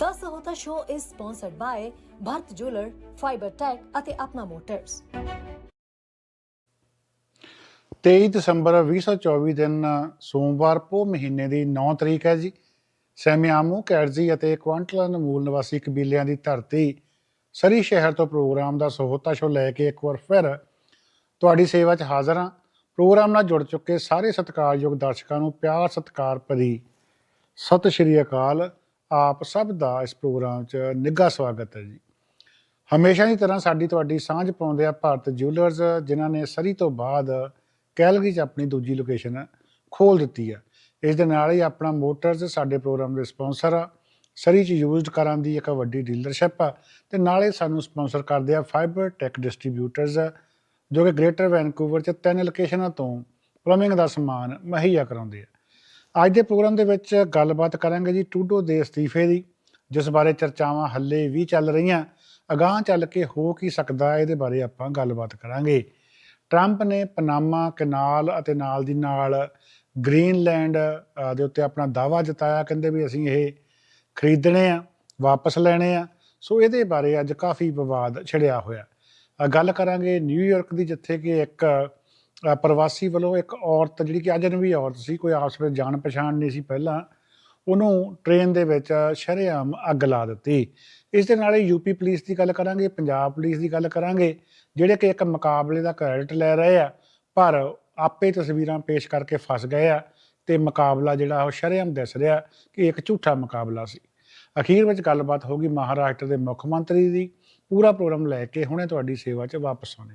The Sahota Show is sponsored by Bharat Jeweler, Fiber Tech ਅਤੇ Apna motors 23 ਦਸੰਬਰ 2024 ਦਿਨ ਸੋਮਵਾਰ ਪੋ ਮਹੀਨੇ ਦੀ 9 ਤਰੀਕ ਹੈ ਜੀ। ਸੈਮਿਆਮੂ ਕੈਰਜੀ ਅਤੇ ਕੁਆਂਟਲਨ ਮੂਲ ਨਿਵਾਸੀ ਕਬੀਲਿਆਂ ਦੀ ਧਰਤੀ ਸਰੀ ਸ਼ਹਿਰ ਤੋਂ ਪ੍ਰੋਗਰਾਮ ਦਾ ਸਹੋਤਾ ਸ਼ੋ ਲੈ ਕੇ ਇੱਕ ਵਾਰ ਫਿਰ ਤੁਹਾਡੀ ਸੇਵਾ 'ਚ ਹਾਜ਼ਰ ਹਾਂ। ਪ੍ਰੋਗਰਾਮ ਨਾਲ ਜੁੜ ਚੁੱਕੇ ਸਾਰੇ ਸਤਿਕਾਰਯੋਗ ਦਰਸ਼ਕਾਂ ਨੂੰ ਪਿਆਰ ਸਤਿਕਾਰ ਭਰੀ ਸਤਿ ਸ਼੍ਰੀ ਅਕਾਲ। ਆਪ ਸਭ ਦਾ ਇਸ ਪ੍ਰੋਗਰਾਮ 'ਚ ਨਿੱਘਾ ਸਵਾਗਤ ਹੈ ਜੀ। ਹਮੇਸ਼ਾ ਦੀ ਤਰ੍ਹਾਂ ਸਾਡੀ ਤੁਹਾਡੀ ਸਾਂਝ ਪਾਉਂਦੇ ਆ ਭਾਰਤ ਜਿਊਲਰਸ ਜਿਨ੍ਹਾਂ ਨੇ ਸਰੀ ਤੋਂ ਬਾਅਦ ਕੈਲਗਰੀ 'ਚ ਆਪਣੀ ਦੂਜੀ ਲੋਕੇਸ਼ਨ ਖੋਲ ਦਿੱਤੀ ਆ। ਇਸ ਦੇ ਨਾਲ ਹੀ ਆਪਣਾ ਮੋਟਰਸ ਸਾਡੇ ਪ੍ਰੋਗਰਾਮ ਦੇ ਸਪਾਂਸਰ ਆ। ਸਰੀ 'ਚ ਯੂਜ਼ਡ ਕਰਾਂ ਦੀ ਇੱਕ ਵੱਡੀ ਡੀਲਰਸ਼ਿਪ ਆ ਤੇ ਨਾਲੇ ਸਾਨੂੰ ਸਪਾਂਸਰ ਕਰਦੇ ਆ ਫਾਈਬਰ ਟੈਕ ਡਿਸਟ੍ਰੀਬਿਊਟਰਸ ਜੋ ਕਿ ਗ੍ਰੇਟਰ ਵੈਨਕੂਵਰ 'ਚ ਤਿੰਨ ਲੋਕੇਸ਼ਨਾਂ ਤੋਂ ਪਲੰਬਿੰਗ ਦਾ ਸਮਾਨ ਮੁਹੱਈਆ ਕਰਾਉਂਦੇ ਆ। ਅੱਜ ਦੇ ਪ੍ਰੋਗਰਾਮ ਦੇ ਵਿੱਚ ਗੱਲਬਾਤ ਕਰਾਂਗੇ ਜੀ ਟੂਡੋ ਦੇ ਅਸਤੀਫੇ ਦੀ, ਜਿਸ ਬਾਰੇ ਚਰਚਾਵਾਂ ਹੱਲੇ ਵੀ ਚੱਲ ਰਹੀਆਂ। ਅਗਾਂਹ ਚੱਲ ਕੇ ਹੋ ਕੀ ਸਕਦਾ ਇਹਦੇ ਬਾਰੇ ਆਪਾਂ ਗੱਲਬਾਤ ਕਰਾਂਗੇ। ਟਰੰਪ ਨੇ ਪਨਾਮਾ, ਕਨਾਲ ਅਤੇ ਨਾਲ ਦੀ ਨਾਲ ਗ੍ਰੀਨਲੈਂਡ ਦੇ ਉੱਤੇ ਆਪਣਾ ਦਾਵਾ ਜਤਾਇਆ, ਕਹਿੰਦੇ ਵੀ ਅਸੀਂ ਇਹ ਖਰੀਦਣੇ ਆ, ਵਾਪਸ ਲੈਣੇ ਆ। ਸੋ ਇਹਦੇ ਬਾਰੇ ਅੱਜ ਕਾਫੀ ਵਿਵਾਦ ਛਿੜਿਆ ਹੋਇਆ। ਗੱਲ ਕਰਾਂਗੇ ਨਿਊਯਾਰਕ ਦੀ, ਜਿੱਥੇ ਕਿ ਇੱਕ ਪ੍ਰਵਾਸੀ ਵੱਲੋਂ ਇੱਕ ਔਰਤ ਜਿਹੜੀ ਕਿ ਅਜਨਬੀ ਔਰਤ ਸੀ, ਕੋਈ ਆਪਸ ਵਿੱਚ ਜਾਣ ਪਛਾਣ ਨਹੀਂ ਸੀ ਪਹਿਲਾਂ, ਉਹਨੂੰ ਟ੍ਰੇਨ ਦੇ ਵਿੱਚ ਸ਼ਰੇਆਮ ਅੱਗ ਲਾ ਦਿੱਤੀ। ਇਸ ਦੇ ਨਾਲ ਹੀ ਯੂਪੀ ਪੁਲਿਸ ਦੀ ਗੱਲ ਕਰਾਂਗੇ, ਪੰਜਾਬ ਪੁਲਿਸ ਦੀ ਗੱਲ ਕਰਾਂਗੇ, ਜਿਹੜੇ ਕਿ ਇੱਕ ਮੁਕਾਬਲੇ ਦਾ ਕ੍ਰੈਡਿਟ ਲੈ ਰਹੇ ਆ, ਪਰ ਆਪੇ ਤਸਵੀਰਾਂ ਪੇਸ਼ ਕਰਕੇ ਫਸ ਗਏ ਆ ਤੇ ਮੁਕਾਬਲਾ ਜਿਹੜਾ ਉਹ ਸ਼ਰੇਆਮ ਦਿਸ ਰਿਹਾ ਕਿ ਇੱਕ ਝੂਠਾ ਮੁਕਾਬਲਾ ਸੀ। ਅਖੀਰ ਵਿੱਚ ਗੱਲਬਾਤ ਹੋਗੀ ਮਹਾਰਾਸ਼ਟਰ ਦੇ ਮੁੱਖ ਮੰਤਰੀ ਦੀ, ਪੂਰਾ ਪ੍ਰੋਗਰਾਮ ਲੈ ਕੇ ਹੁਣੇ ਤੁਹਾਡੀ ਸੇਵਾ 'ਚ ਵਾਪਸ ਆਉਣੇ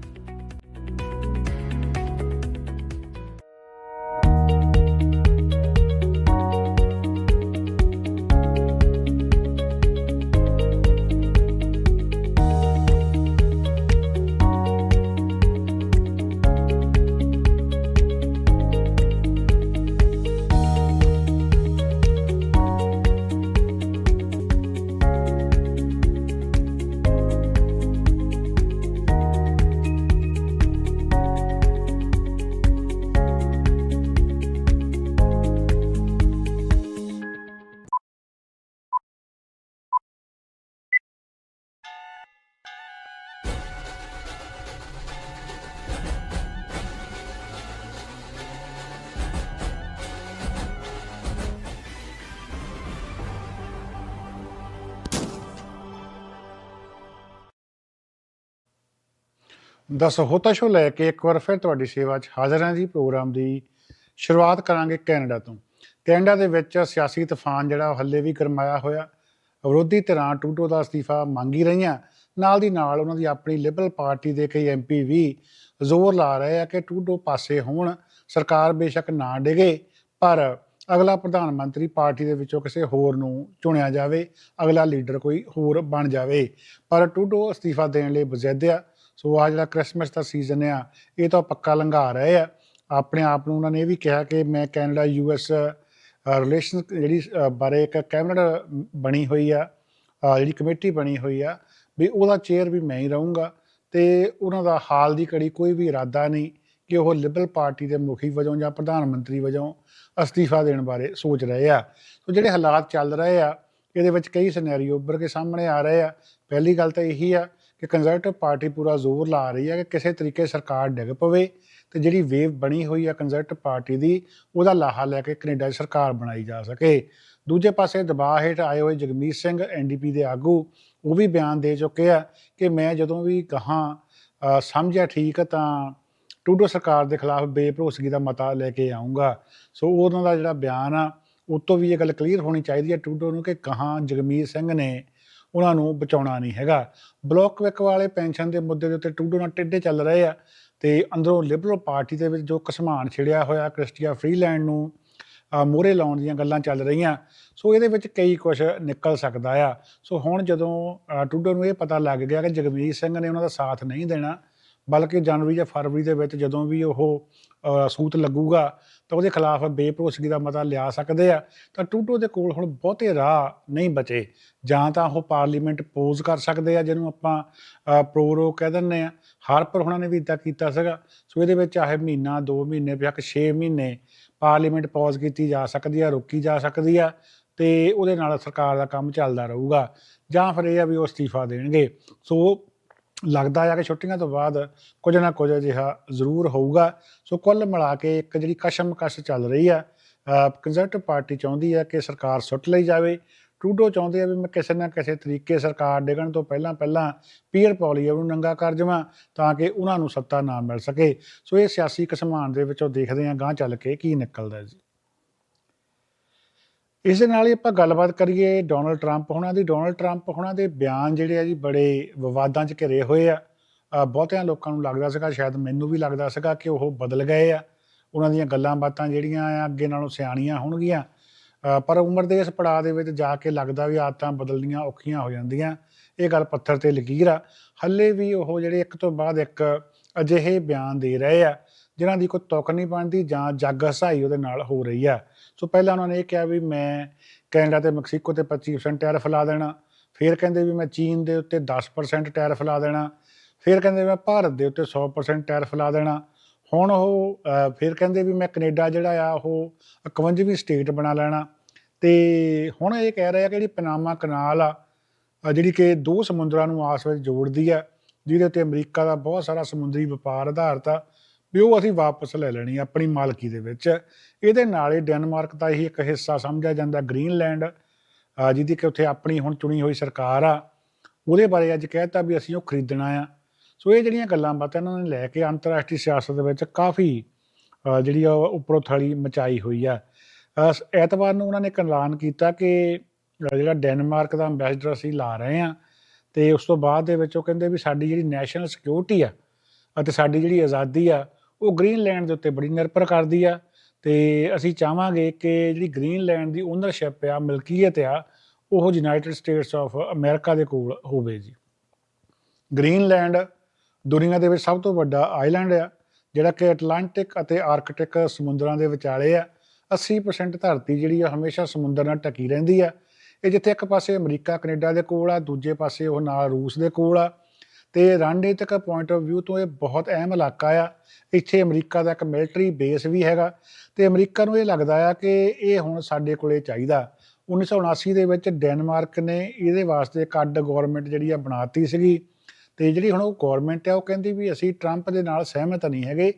ਦਸ ਹੋਤਾ ਸ਼ੋ ਲੈ ਕੇ ਇੱਕ ਵਾਰ ਫਿਰ ਤੁਹਾਡੀ ਸੇਵਾ 'ਚ ਹਾਜ਼ਰ ਹਾਂ ਜੀ ਪ੍ਰੋਗਰਾਮ ਦੀ। ਸ਼ੁਰੂਆਤ ਕਰਾਂਗੇ ਕੈਨੇਡਾ ਤੋਂ। ਕੈਨੇਡਾ ਦੇ ਵਿੱਚ ਸਿਆਸੀ ਤੂਫਾਨ ਜਿਹੜਾ ਉਹ ਹੱਲੇ ਵੀ ਗਰਮਾਇਆ ਹੋਇਆ। ਵਿਰੋਧੀ ਧਿਰਾਂ ਟੂਟੋ ਦਾ ਅਸਤੀਫਾ ਮੰਗੀ ਰਹੀਆਂ। ਨਾਲ ਦੀ ਨਾਲ ਉਹਨਾਂ ਦੀ ਆਪਣੀ ਲਿਬਰਲ ਪਾਰਟੀ ਦੇ ਕਈ ਐਮਪੀ ਵੀ ਜ਼ੋਰ ਲਾ ਰਹੇ ਆ ਕਿ ਟੂਟੋ ਪਾਸੇ ਹੋਣ। ਸਰਕਾਰ ਬੇਸ਼ੱਕ ਨਾ ਡਿਗੇ, ਪਰ ਅਗਲਾ ਪ੍ਰਧਾਨ ਮੰਤਰੀ ਪਾਰਟੀ ਦੇ ਵਿੱਚੋਂ ਕਿਸੇ ਹੋਰ ਨੂੰ ਚੁਣਿਆ ਜਾਵੇ। ਅਗਲਾ ਲੀਡਰ ਕੋਈ ਹੋਰ ਬਣ ਜਾਵੇ। ਪਰ ਟੂਡੋ ਅਸਤੀਫਾ ਦੇਣ ਲਈ ਬਜ਼ੈਦਿਆ ਸੋ ਆ ਜਿਹੜਾ ਕ੍ਰਿਸਮਸ ਦਾ ਸੀਜ਼ਨ ਆ, ਇਹ ਤਾਂ ਪੱਕਾ ਲੰਘਾ ਰਹੇ ਆ। ਆਪਣੇ ਆਪ ਨੂੰ ਉਹਨਾਂ ਨੇ ਇਹ ਵੀ ਕਿਹਾ ਕਿ ਮੈਂ ਕੈਨੇਡਾ ਯੂ ਯੂਐਸ ਰਿਲੇਸ਼ਨ ਜਿਹੜੀ ਬਾਰੇ ਇੱਕ ਕੈਬਨਿਟ ਬਣੀ ਹੋਈ ਆ ਜਿਹੜੀ ਕਮੇਟੀ ਬਣੀ ਹੋਈ ਆ, ਵੀ ਉਹਦਾ ਚੇਅਰ ਵੀ ਮੈਂ ਹੀ ਰਹੂੰਗਾ। ਤੇ ਉਹਨਾਂ ਦਾ ਹਾਲ ਦੀ ਘੜੀ ਕੋਈ ਵੀ ਇਰਾਦਾ ਨਹੀਂ ਕਿ ਉਹ ਲਿਬਰਲ ਪਾਰਟੀ ਦੇ ਮੁਖੀ ਵਜੋਂ ਜਾਂ ਪ੍ਰਧਾਨ ਮੰਤਰੀ ਵਜੋਂ ਅਸਤੀਫਾ ਦੇਣ ਬਾਰੇ ਸੋਚ ਰਹੇ ਆ। ਸੋ ਜਿਹੜੇ ਹਾਲਾਤ ਚੱਲ ਰਹੇ ਆ, ਇਹਦੇ ਵਿੱਚ ਕਈ ਸਿਨੈਰੀਓ ਉੱਭਰ ਕੇ ਸਾਹਮਣੇ ਆ ਰਹੇ ਆ। ਪਹਿਲੀ ਗੱਲ ਤਾਂ ਇਹੀ ਆ ਕਿ ਕੰਜ਼ਰਵੇਟਿਵ ਪਾਰਟੀ ਪੂਰਾ ਜ਼ੋਰ ਲਾ ਰਹੀ ਹੈ ਕਿ ਕਿਸੇ ਤਰੀਕੇ ਸਰਕਾਰ ਡਿੱਗ ਪਵੇ ਤੇ ਜਿਹੜੀ ਵੇਵ ਬਣੀ ਹੋਈ ਆ ਕੰਜ਼ਰਵੇਟਿਵ ਪਾਰਟੀ ਦੀ, ਉਹਦਾ ਲਾਹਾ ਲੈ ਕੇ ਕੈਨੇਡਾ 'ਚ ਸਰਕਾਰ ਬਣਾਈ ਜਾ ਸਕੇ। ਦੂਜੇ ਪਾਸੇ ਦਬਾਅ ਹੇਠ ਆਏ ਹੋਏ ਜਗਮੀਤ ਸਿੰਘ ਐਨਡੀਪੀ ਦੇ ਆਗੂ, ਉਹ ਵੀ ਬਿਆਨ ਦੇ ਚੁੱਕੇ ਆ ਕਿ ਮੈਂ ਜਦੋਂ ਵੀ ਗਾਹਾਂ ਸਮਝਿਆ ਠੀਕ ਤਾਂ ਟੂਡੋ ਸਰਕਾਰ ਦੇ ਖਿਲਾਫ ਬੇਭਰੋਸਗੀ ਦਾ ਮਤਾ ਲੈ ਕੇ ਆਉਂਗਾ ਸੋ ਉਹਨਾਂ ਦਾ ਜਿਹੜਾ ਬਿਆਨ ਆ, ਉਹ ਤੋਂ ਵੀ ਇਹ ਗੱਲ ਕਲੀਅਰ ਹੋਣੀ ਚਾਹੀਦੀ ਹੈ ਟੂਡੋ ਨੂੰ ਕਿ ਕਹਾਂ ਜਗਮੀਤ ਸਿੰਘ ਨੇ ਉਹਨਾਂ ਨੂੰ ਬਚਾਉਣਾ ਨਹੀਂ ਹੈਗਾ। ਬਲੋਕ ਵਿਕ ਵਾਲੇ ਪੈਨਸ਼ਨ ਦੇ ਮੁੱਦੇ ਦੇ ਉੱਤੇ ਟੂਡੋ ਨਾਲ ਟਿੱਡੇ ਚੱਲ ਰਹੇ ਆ ਤੇ ਅੰਦਰੋਂ ਲਿਬਰਲ ਪਾਰਟੀ ਦੇ ਵਿੱਚ ਜੋ ਕਸਮਾਨ ਛਿੜਿਆ ਹੋਇਆ ਕ੍ਰਿਸਟੀਆ ਫਰੀਲੈਂਡ ਨੂੰ ਮੋਰੇ ਲਾਉਣ ਦੀਆਂ ਗੱਲਾਂ ਚੱਲ ਰਹੀਆਂ। ਸੋ ਇਹਦੇ ਵਿੱਚ ਕਈ ਕੁਝ ਨਿਕਲ ਸਕਦਾ ਆ। ਸੋ ਹੁਣ ਜਦੋਂ ਟੂਡੋ ਨੂੰ ਇਹ ਪਤਾ ਲੱਗ ਗਿਆ ਕਿ ਜਗਮੀਤ ਸਿੰਘ ਨੇ ਉਹਨਾਂ ਦਾ ਸਾਥ ਨਹੀਂ ਦੇਣਾ ਬਲਕਿ ਜਨਵਰੀ ਜਾਂ ਫਰਵਰੀ ਦੇ ਵਿੱਚ ਜਦੋਂ ਵੀ ਉਹ ਸੂਤ ਲੱਗੂਗਾ, ਤਾਂ ਉਹਦੇ ਖਿਲਾਫ ਬੇਭਰੋਸਗੀ ਦਾ ਮਤਾ ਲਿਆ ਸਕਦੇ ਆ। ਤਾਂ ਟੂਟੋ ਦੇ ਕੋਲ ਹੁਣ ਬਹੁਤੇ ਰਾਹ ਨਹੀਂ ਬਚੇ। ਜਾਂ ਤਾਂ ਉਹ ਪਾਰਲੀਮੈਂਟ ਪੋਜ਼ ਕਰ ਸਕਦੇ ਆ, ਜਿਹਨੂੰ ਆਪਾਂ ਪ੍ਰੋਰੋ ਕਹਿ ਦਿੰਦੇ ਆ। ਹਾਰਪਰ ਹੁਣਾਂ ਨੇ ਵੀ ਇਦਾਂ ਕੀਤਾ ਸੀਗਾ। ਸੋ ਇਹਦੇ ਵਿੱਚ ਚਾਹੇ ਮਹੀਨਾ 2 ਮਹੀਨੇ ਬਿਆਕ 6 ਮਹੀਨੇ ਪਾਰਲੀਮੈਂਟ ਪੋਜ਼ ਕੀਤੀ ਜਾ ਸਕਦੀ ਆ, ਰੋਕੀ ਜਾ ਸਕਦੀ ਆ, ਤੇ ਉਹਦੇ ਨਾਲ ਸਰਕਾਰ ਦਾ ਕੰਮ ਚੱਲਦਾ ਰਹੂਗਾ। ਜਾਂ ਫਿਰ ਇਹ ਆ ਵੀ ਉਹ ਅਸਤੀਫਾ ਦੇਣਗੇ। ਸੋ ਲੱਗਦਾ ਆ ਕਿ ਛੁੱਟੀਆਂ ਤੋਂ ਬਾਅਦ ਕੁਝ ਨਾ ਕੁਝ ਅਜਿਹਾ ਜ਼ਰੂਰ ਹੋਊਗਾ। ਸੋ ਕੁੱਲ ਮਿਲਾ ਕੇ ਇੱਕ ਜਿਹੜੀ ਕਸ਼ਮਕਸ਼ ਚੱਲ ਰਹੀ ਆ ਕੰਜ਼ਰਵੇਟਿਵ ਪਾਰਟੀ ਚਾਹੁੰਦੀ ਹੈ ਕਿ ਸਰਕਾਰ ਸੁੱਟ ਲਈ ਜਾਵੇ। ਟਰੂਡੋ ਚਾਹੁੰਦੇ ਆ ਵੀ ਮੈਂ ਕਿਸੇ ਨਾ ਕਿਸੇ ਤਰੀਕੇ ਸਰਕਾਰ ਡਿੱਗਣ ਤੋਂ ਪਹਿਲਾਂ ਪਹਿਲਾਂ ਪੀਅਰ ਪੌਲੀਆ ਨੂੰ ਨੰਗਾ ਕਰ ਜਾਵਾਂ ਤਾਂ ਕਿ ਉਹਨਾਂ ਨੂੰ ਸੱਤਾ ਨਾ ਮਿਲ ਸਕੇ। ਸੋ ਇਹ ਸਿਆਸੀ ਕਿਸਮਾਨ ਦੇ ਵਿੱਚੋਂ ਦੇਖਦੇ ਹਾਂ ਗਾਂ ਚੱਲ ਕੇ ਕੀ ਨਿਕਲਦਾ ਜੀ। ਇਸ ਦੇ ਨਾਲ ਹੀ ਆਪਾਂ ਗੱਲਬਾਤ ਕਰੀਏ ਡੋਨਲਡ ਟਰੰਪ ਹੋਣਾ ਦੀ। ਡੋਨਲਡ ਟਰੰਪ ਹੋਣਾ ਦੇ ਬਿਆਨ ਜਿਹੜੇ ਆ ਜੀ, ਬੜੇ ਵਿਵਾਦਾਂ 'ਚ ਘਿਰੇ ਹੋਏ ਆ। ਬਹੁਤਿਆਂ ਲੋਕਾਂ ਨੂੰ ਲੱਗਦਾ ਸੀਗਾ, ਸ਼ਾਇਦ ਮੈਨੂੰ ਵੀ ਲੱਗਦਾ ਸੀਗਾ ਕਿ ਉਹ ਬਦਲ ਗਏ ਆ। ਉਹਨਾਂ ਦੀਆਂ ਗੱਲਾਂ ਬਾਤਾਂ ਜਿਹੜੀਆਂ ਆ, ਅੱਗੇ ਨਾਲੋਂ ਸਿਆਣੀਆਂ ਹੋਣਗੀਆਂ। ਪਰ ਉਮਰ ਦੇ ਇਸ ਪੜਾਅ ਦੇ ਵਿੱਚ ਜਾ ਕੇ ਲੱਗਦਾ ਵੀ ਆਦਤਾਂ ਬਦਲਣੀਆਂ ਔਖੀਆਂ ਹੋ ਜਾਂਦੀਆਂ। ਇਹ ਗੱਲ ਪੱਥਰ ਤੇ ਲਕੀਰ ਆ। ਹੱਲੇ ਵੀ ਉਹ ਜਿਹੜੇ ਇੱਕ ਤੋਂ ਬਾਅਦ ਇੱਕ ਅਜਿਹੇ ਬਿਆਨ ਦੇ ਰਹੇ ਆ, ਜਿਨ੍ਹਾਂ ਦੀ ਕੋਈ ਤੁਕ ਨਹੀਂ ਬਣਦੀ ਜਾਂ ਜੱਗ ਹਸਾਈ ਉਹਦੇ ਨਾਲ ਹੋ ਰਹੀ ਆ। ਸੋ ਪਹਿਲਾਂ ਉਹਨਾਂ ਨੇ ਇਹ ਕਿਹਾ ਵੀ ਮੈਂ ਕੈਨੇਡਾ ਤੇ ਮੈਕਸੀਕੋ ਤੇ 25% ਟੈਰਿਫ ਲਾ ਦੇਣਾ। ਫਿਰ ਕਹਿੰਦੇ ਵੀ ਮੈਂ ਚੀਨ ਦੇ ਉੱਤੇ 10% ਟੈਰਿਫ ਲਾ ਦੇਣਾ। ਫਿਰ ਕਹਿੰਦੇ ਮੈਂ ਭਾਰਤ ਦੇ ਉੱਤੇ 100% ਟੈਰਿਫ ਲਾ ਦੇਣਾ। ਹੁਣ ਉਹ ਫਿਰ ਕਹਿੰਦੇ ਵੀ ਮੈਂ ਕੈਨੇਡਾ ਜਿਹੜਾ ਆ, ਉਹ 51ਵੀਂ ਸਟੇਟ ਬਣਾ ਲੈਣਾ। ਤੇ ਹੁਣ ਇਹ ਕਹਿ ਰਿਹਾ ਕਿ ਜਿਹੜੀ ਪਨਾਮਾ ਕਨਾਲ ਆ ਜਿਹੜੀ ਕਿ ਦੋ ਸਮੁੰਦਰਾਂ ਨੂੰ ਆਸ ਵਿੱਚ ਜੋੜਦੀ ਆ, ਜਿਹਦੇ ਉੱਤੇ ਅਮਰੀਕਾ ਦਾ ਬਹੁਤ ਸਾਰਾ ਸਮੁੰਦਰੀ ਵਪਾਰ ਆਧਾਰਿਤ ਆ ਵੀ ਉਹ ਅਸੀਂ ਵਾਪਸ ਲੈ ਲੈਣੀ ਆਪਣੀ ਮਾਲਕੀ ਦੇ ਵਿੱਚ। ਇਹਦੇ ਨਾਲ ਹੀ ਡੈਨਮਾਰਕ ਦਾ ਹੀ ਇੱਕ ਹਿੱਸਾ ਸਮਝਿਆ ਜਾਂਦਾ, ਗ੍ਰੀਨਲੈਂਡ ਜਿਹਦੀ ਕਿ ਉੱਥੇ ਆਪਣੀ ਹੁਣ ਚੁਣੀ ਹੋਈ ਸਰਕਾਰ ਆ, ਉਹਦੇ ਬਾਰੇ ਅੱਜ ਕਹਿਤਾ ਵੀ ਅਸੀਂ ਉਹ ਖਰੀਦਣਾ ਆ। ਸੋ ਇਹ ਜਿਹੜੀਆਂ ਗੱਲਾਂ ਬਾਤਾਂ ਇਹਨਾਂ ਨੇ ਲੈ ਕੇ ਅੰਤਰਰਾਸ਼ਟਰੀ ਸਿਆਸਤ ਦੇ ਵਿੱਚ ਕਾਫੀ ਜਿਹੜੀ ਆ ਉਹ ਉੱਪਰੋਂ ਥਲੀ ਮਚਾਈ ਹੋਈ ਆ। ਐਤਵਾਰ ਨੂੰ ਉਹਨਾਂ ਨੇ ਇੱਕ ਐਲਾਨ ਕੀਤਾ ਕਿ ਜਿਹੜਾ ਡੈਨਮਾਰਕ ਦਾ ਐਮਬੈਸਡਰ ਅਸੀਂ ਲਾ ਰਹੇ ਆ, ਤੇ ਉਸ ਤੋਂ ਬਾਅਦ ਦੇ ਵਿੱਚ ਉਹ ਕਹਿੰਦੇ ਵੀ ਸਾਡੀ ਜਿਹੜੀ ਨੈਸ਼ਨਲ ਸਿਕਿਉਰਿਟੀ ਆ, ਅਤੇ ਸਾਡੀ ਜਿਹੜੀ ਆਜ਼ਾਦੀ ਆ ਉਹ ਗ੍ਰੀਨਲੈਂਡ ਦੇ ਉੱਤੇ ਬੜੀ ਨਿਰਭਰ ਕਰਦੀ ਆ ਤੇ ਅਸੀਂ ਚਾਹਾਂਗੇ ਕਿ ਜਿਹੜੀ ਗ੍ਰੀਨਲੈਂਡ ਦੀ ਓਨਰਸ਼ਿਪ ਆ, ਮਿਲਕੀਅਤ ਆ, ਉਹ ਯੂਨਾਈਟਿਡ ਸਟੇਟਸ ਆਫ ਅਮਰੀਕਾ ਦੇ ਕੋਲ ਹੋਵੇ ਜੀ। ਗ੍ਰੀਨਲੈਂਡ ਦੁਨੀਆ ਦੇ ਵਿੱਚ ਸਭ ਤੋਂ ਵੱਡਾ ਆਈਲੈਂਡ ਆ, ਜਿਹੜਾ ਕਿ ਅਟਲਾਂਟਿਕ ਅਤੇ ਆਰਕਟਿਕ ਸਮੁੰਦਰਾਂ ਦੇ ਵਿਚਾਲੇ ਆ। 80% ਧਰਤੀ ਜਿਹੜੀ ਆ, ਹਮੇਸ਼ਾ ਸਮੁੰਦਰ ਨਾਲ ਢਕੀ ਰਹਿੰਦੀ ਆ। ਇਹ ਜਿੱਥੇ ਇੱਕ ਪਾਸੇ ਅਮਰੀਕਾ ਕੈਨੇਡਾ ਦੇ ਕੋਲ ਆ, ਦੂਜੇ ਪਾਸੇ ਉਹ ਨਾਲ ਰੂਸ ਦੇ ਕੋਲ ਆ। ਤੇ ਰਣਨੀਤਿਕ ਪੁਆਇੰਟ ਆਫ View ਤੋਂ ਇਹ ਬਹੁਤ ਅਹਿਮ ਇਲਾਕਾ ਆ। ਇੱਥੇ ਅਮਰੀਕਾ ਦਾ ਇੱਕ ਮਿਲਟਰੀ ਬੇਸ ਵੀ ਹੈਗਾ ਤੇ ਅਮਰੀਕਾ ਨੂੰ ਇਹ ਲੱਗਦਾ ਆ ਕਿ ਇਹ ਹੁਣ ਸਾਡੇ ਕੋਲੇ ਚਾਹੀਦਾ। 1979 ਦੇ ਵਿੱਚ ਡੈਨਮਾਰਕ ਨੇ ਇਹਦੇ ਵਾਸਤੇ ਇੱਕ ਅੱਡ ਗਵਰਨਮੈਂਟ ਜਿਹੜੀ ਆ ਬਣਾਤੀ ਸੀਗੀ ਤੇ ਜਿਹੜੀ ਹੁਣ ਉਹ ਗਵਰਨਮੈਂਟ ਆ ਉਹ ਕਹਿੰਦੀ ਵੀ ਅਸੀਂ ਟਰੰਪ ਦੇ ਨਾਲ ਸਹਿਮਤ ਨਹੀਂ ਹੈਗੇ।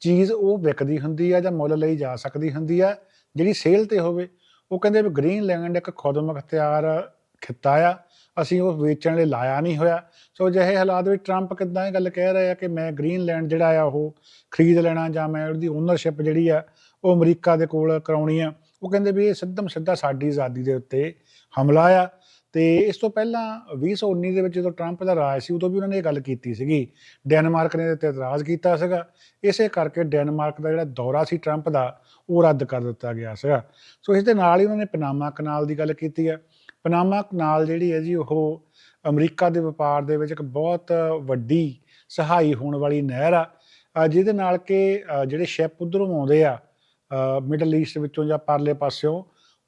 ਚੀਜ਼ ਉਹ ਵਿਕਦੀ ਹੁੰਦੀ ਆ ਜਾਂ ਮੁੱਲ ਲਈ ਜਾ ਸਕਦੀ ਹੁੰਦੀ ਆ, ਜਿਹੜੀ ਸੇਲ ਤੇ ਹੋਵੇ। ਉਹ ਕਹਿੰਦੇ ਵੀ ਗ੍ਰੀਨਲੈਂਡ ਇੱਕ ਖੁਦਮੁਖਤਿਆਰ ਖਿੱਤਾ ਆ ਅਸੀਂ ਉਹ ਵੇਚਣ ਲਈ ਲਾਇਆ ਨਹੀਂ ਹੋਇਆ। ਸੋ ਅਜਿਹੇ ਹਾਲਾਤ ਵਿੱਚ ਟਰੰਪ ਕਿੱਦਾਂ ਇਹ ਗੱਲ ਕਹਿ ਰਿਹਾ ਕਿ ਮੈਂ ਗ੍ਰੀਨਲੈਂਡ ਜਿਹੜਾ ਆ ਉਹ ਖਰੀਦ ਲੈਣਾ ਜਾਂ ਮੈਂ ਉਹਦੀ ਓਨਰਸ਼ਿਪ ਜਿਹੜੀ ਆ ਉਹ ਅਮਰੀਕਾ ਦੇ ਕੋਲ ਕਰਾਉਣੀ ਆ, ਉਹ ਕਹਿੰਦੇ ਵੀ ਇਹ ਸਿੱਧਮ ਸਿੱਧਾ ਸਾਡੀ ਆਜ਼ਾਦੀ ਦੇ ਉੱਤੇ ਹਮਲਾ ਆ। ਤੇ ਇਸ ਤੋਂ ਪਹਿਲਾਂ 2019 ਦੇ ਵਿੱਚ ਜਦੋਂ ਟਰੰਪ ਦਾ ਰਾਜ ਸੀ, ਉਦੋਂ ਵੀ ਉਹਨਾਂ ਨੇ ਇਹ ਗੱਲ ਕੀਤੀ ਸੀਗੀ। ਡੈਨਮਾਰਕ ਨੇ ਇਹਦੇ ਤੇ ਇਤਰਾਜ਼ ਕੀਤਾ ਸੀਗਾ। ਇਸੇ ਕਰਕੇ ਡੈਨਮਾਰਕ ਦਾ ਜਿਹੜਾ ਦੌਰਾ ਸੀ ਟਰੰਪ ਦਾ, ਉਹ ਰੱਦ ਕਰ ਦਿੱਤਾ ਗਿਆ ਸੀਗਾ। ਸੋ ਇਸ ਦੇ ਨਾਲ ਹੀ ਉਹਨਾਂ ਨੇ ਪਨਾਮਾ ਕਨਾਲ ਦੀ ਗੱਲ ਕੀਤੀ ਹੈ ਪਨਾਮਾ ਕਨਾਲ ਜਿਹੜੀ ਹੈ ਜੀ ਉਹ ਅਮਰੀਕਾ ਦੇ ਵਪਾਰ ਦੇ ਵਿੱਚ ਇੱਕ ਬਹੁਤ ਵੱਡੀ ਸਹਾਈ ਹੋਣ ਵਾਲੀ ਨਹਿਰ ਆ। ਜਿਹਦੇ ਨਾਲ ਕਿ ਜਿਹੜੇ ਸ਼ਿਪ ਉਧਰੋਂ ਆਉਂਦੇ ਆ ਮਿਡਲ ਈਸਟ ਵਿੱਚੋਂ ਜਾਂ ਪਰਲੇ ਪਾਸਿਓਂ,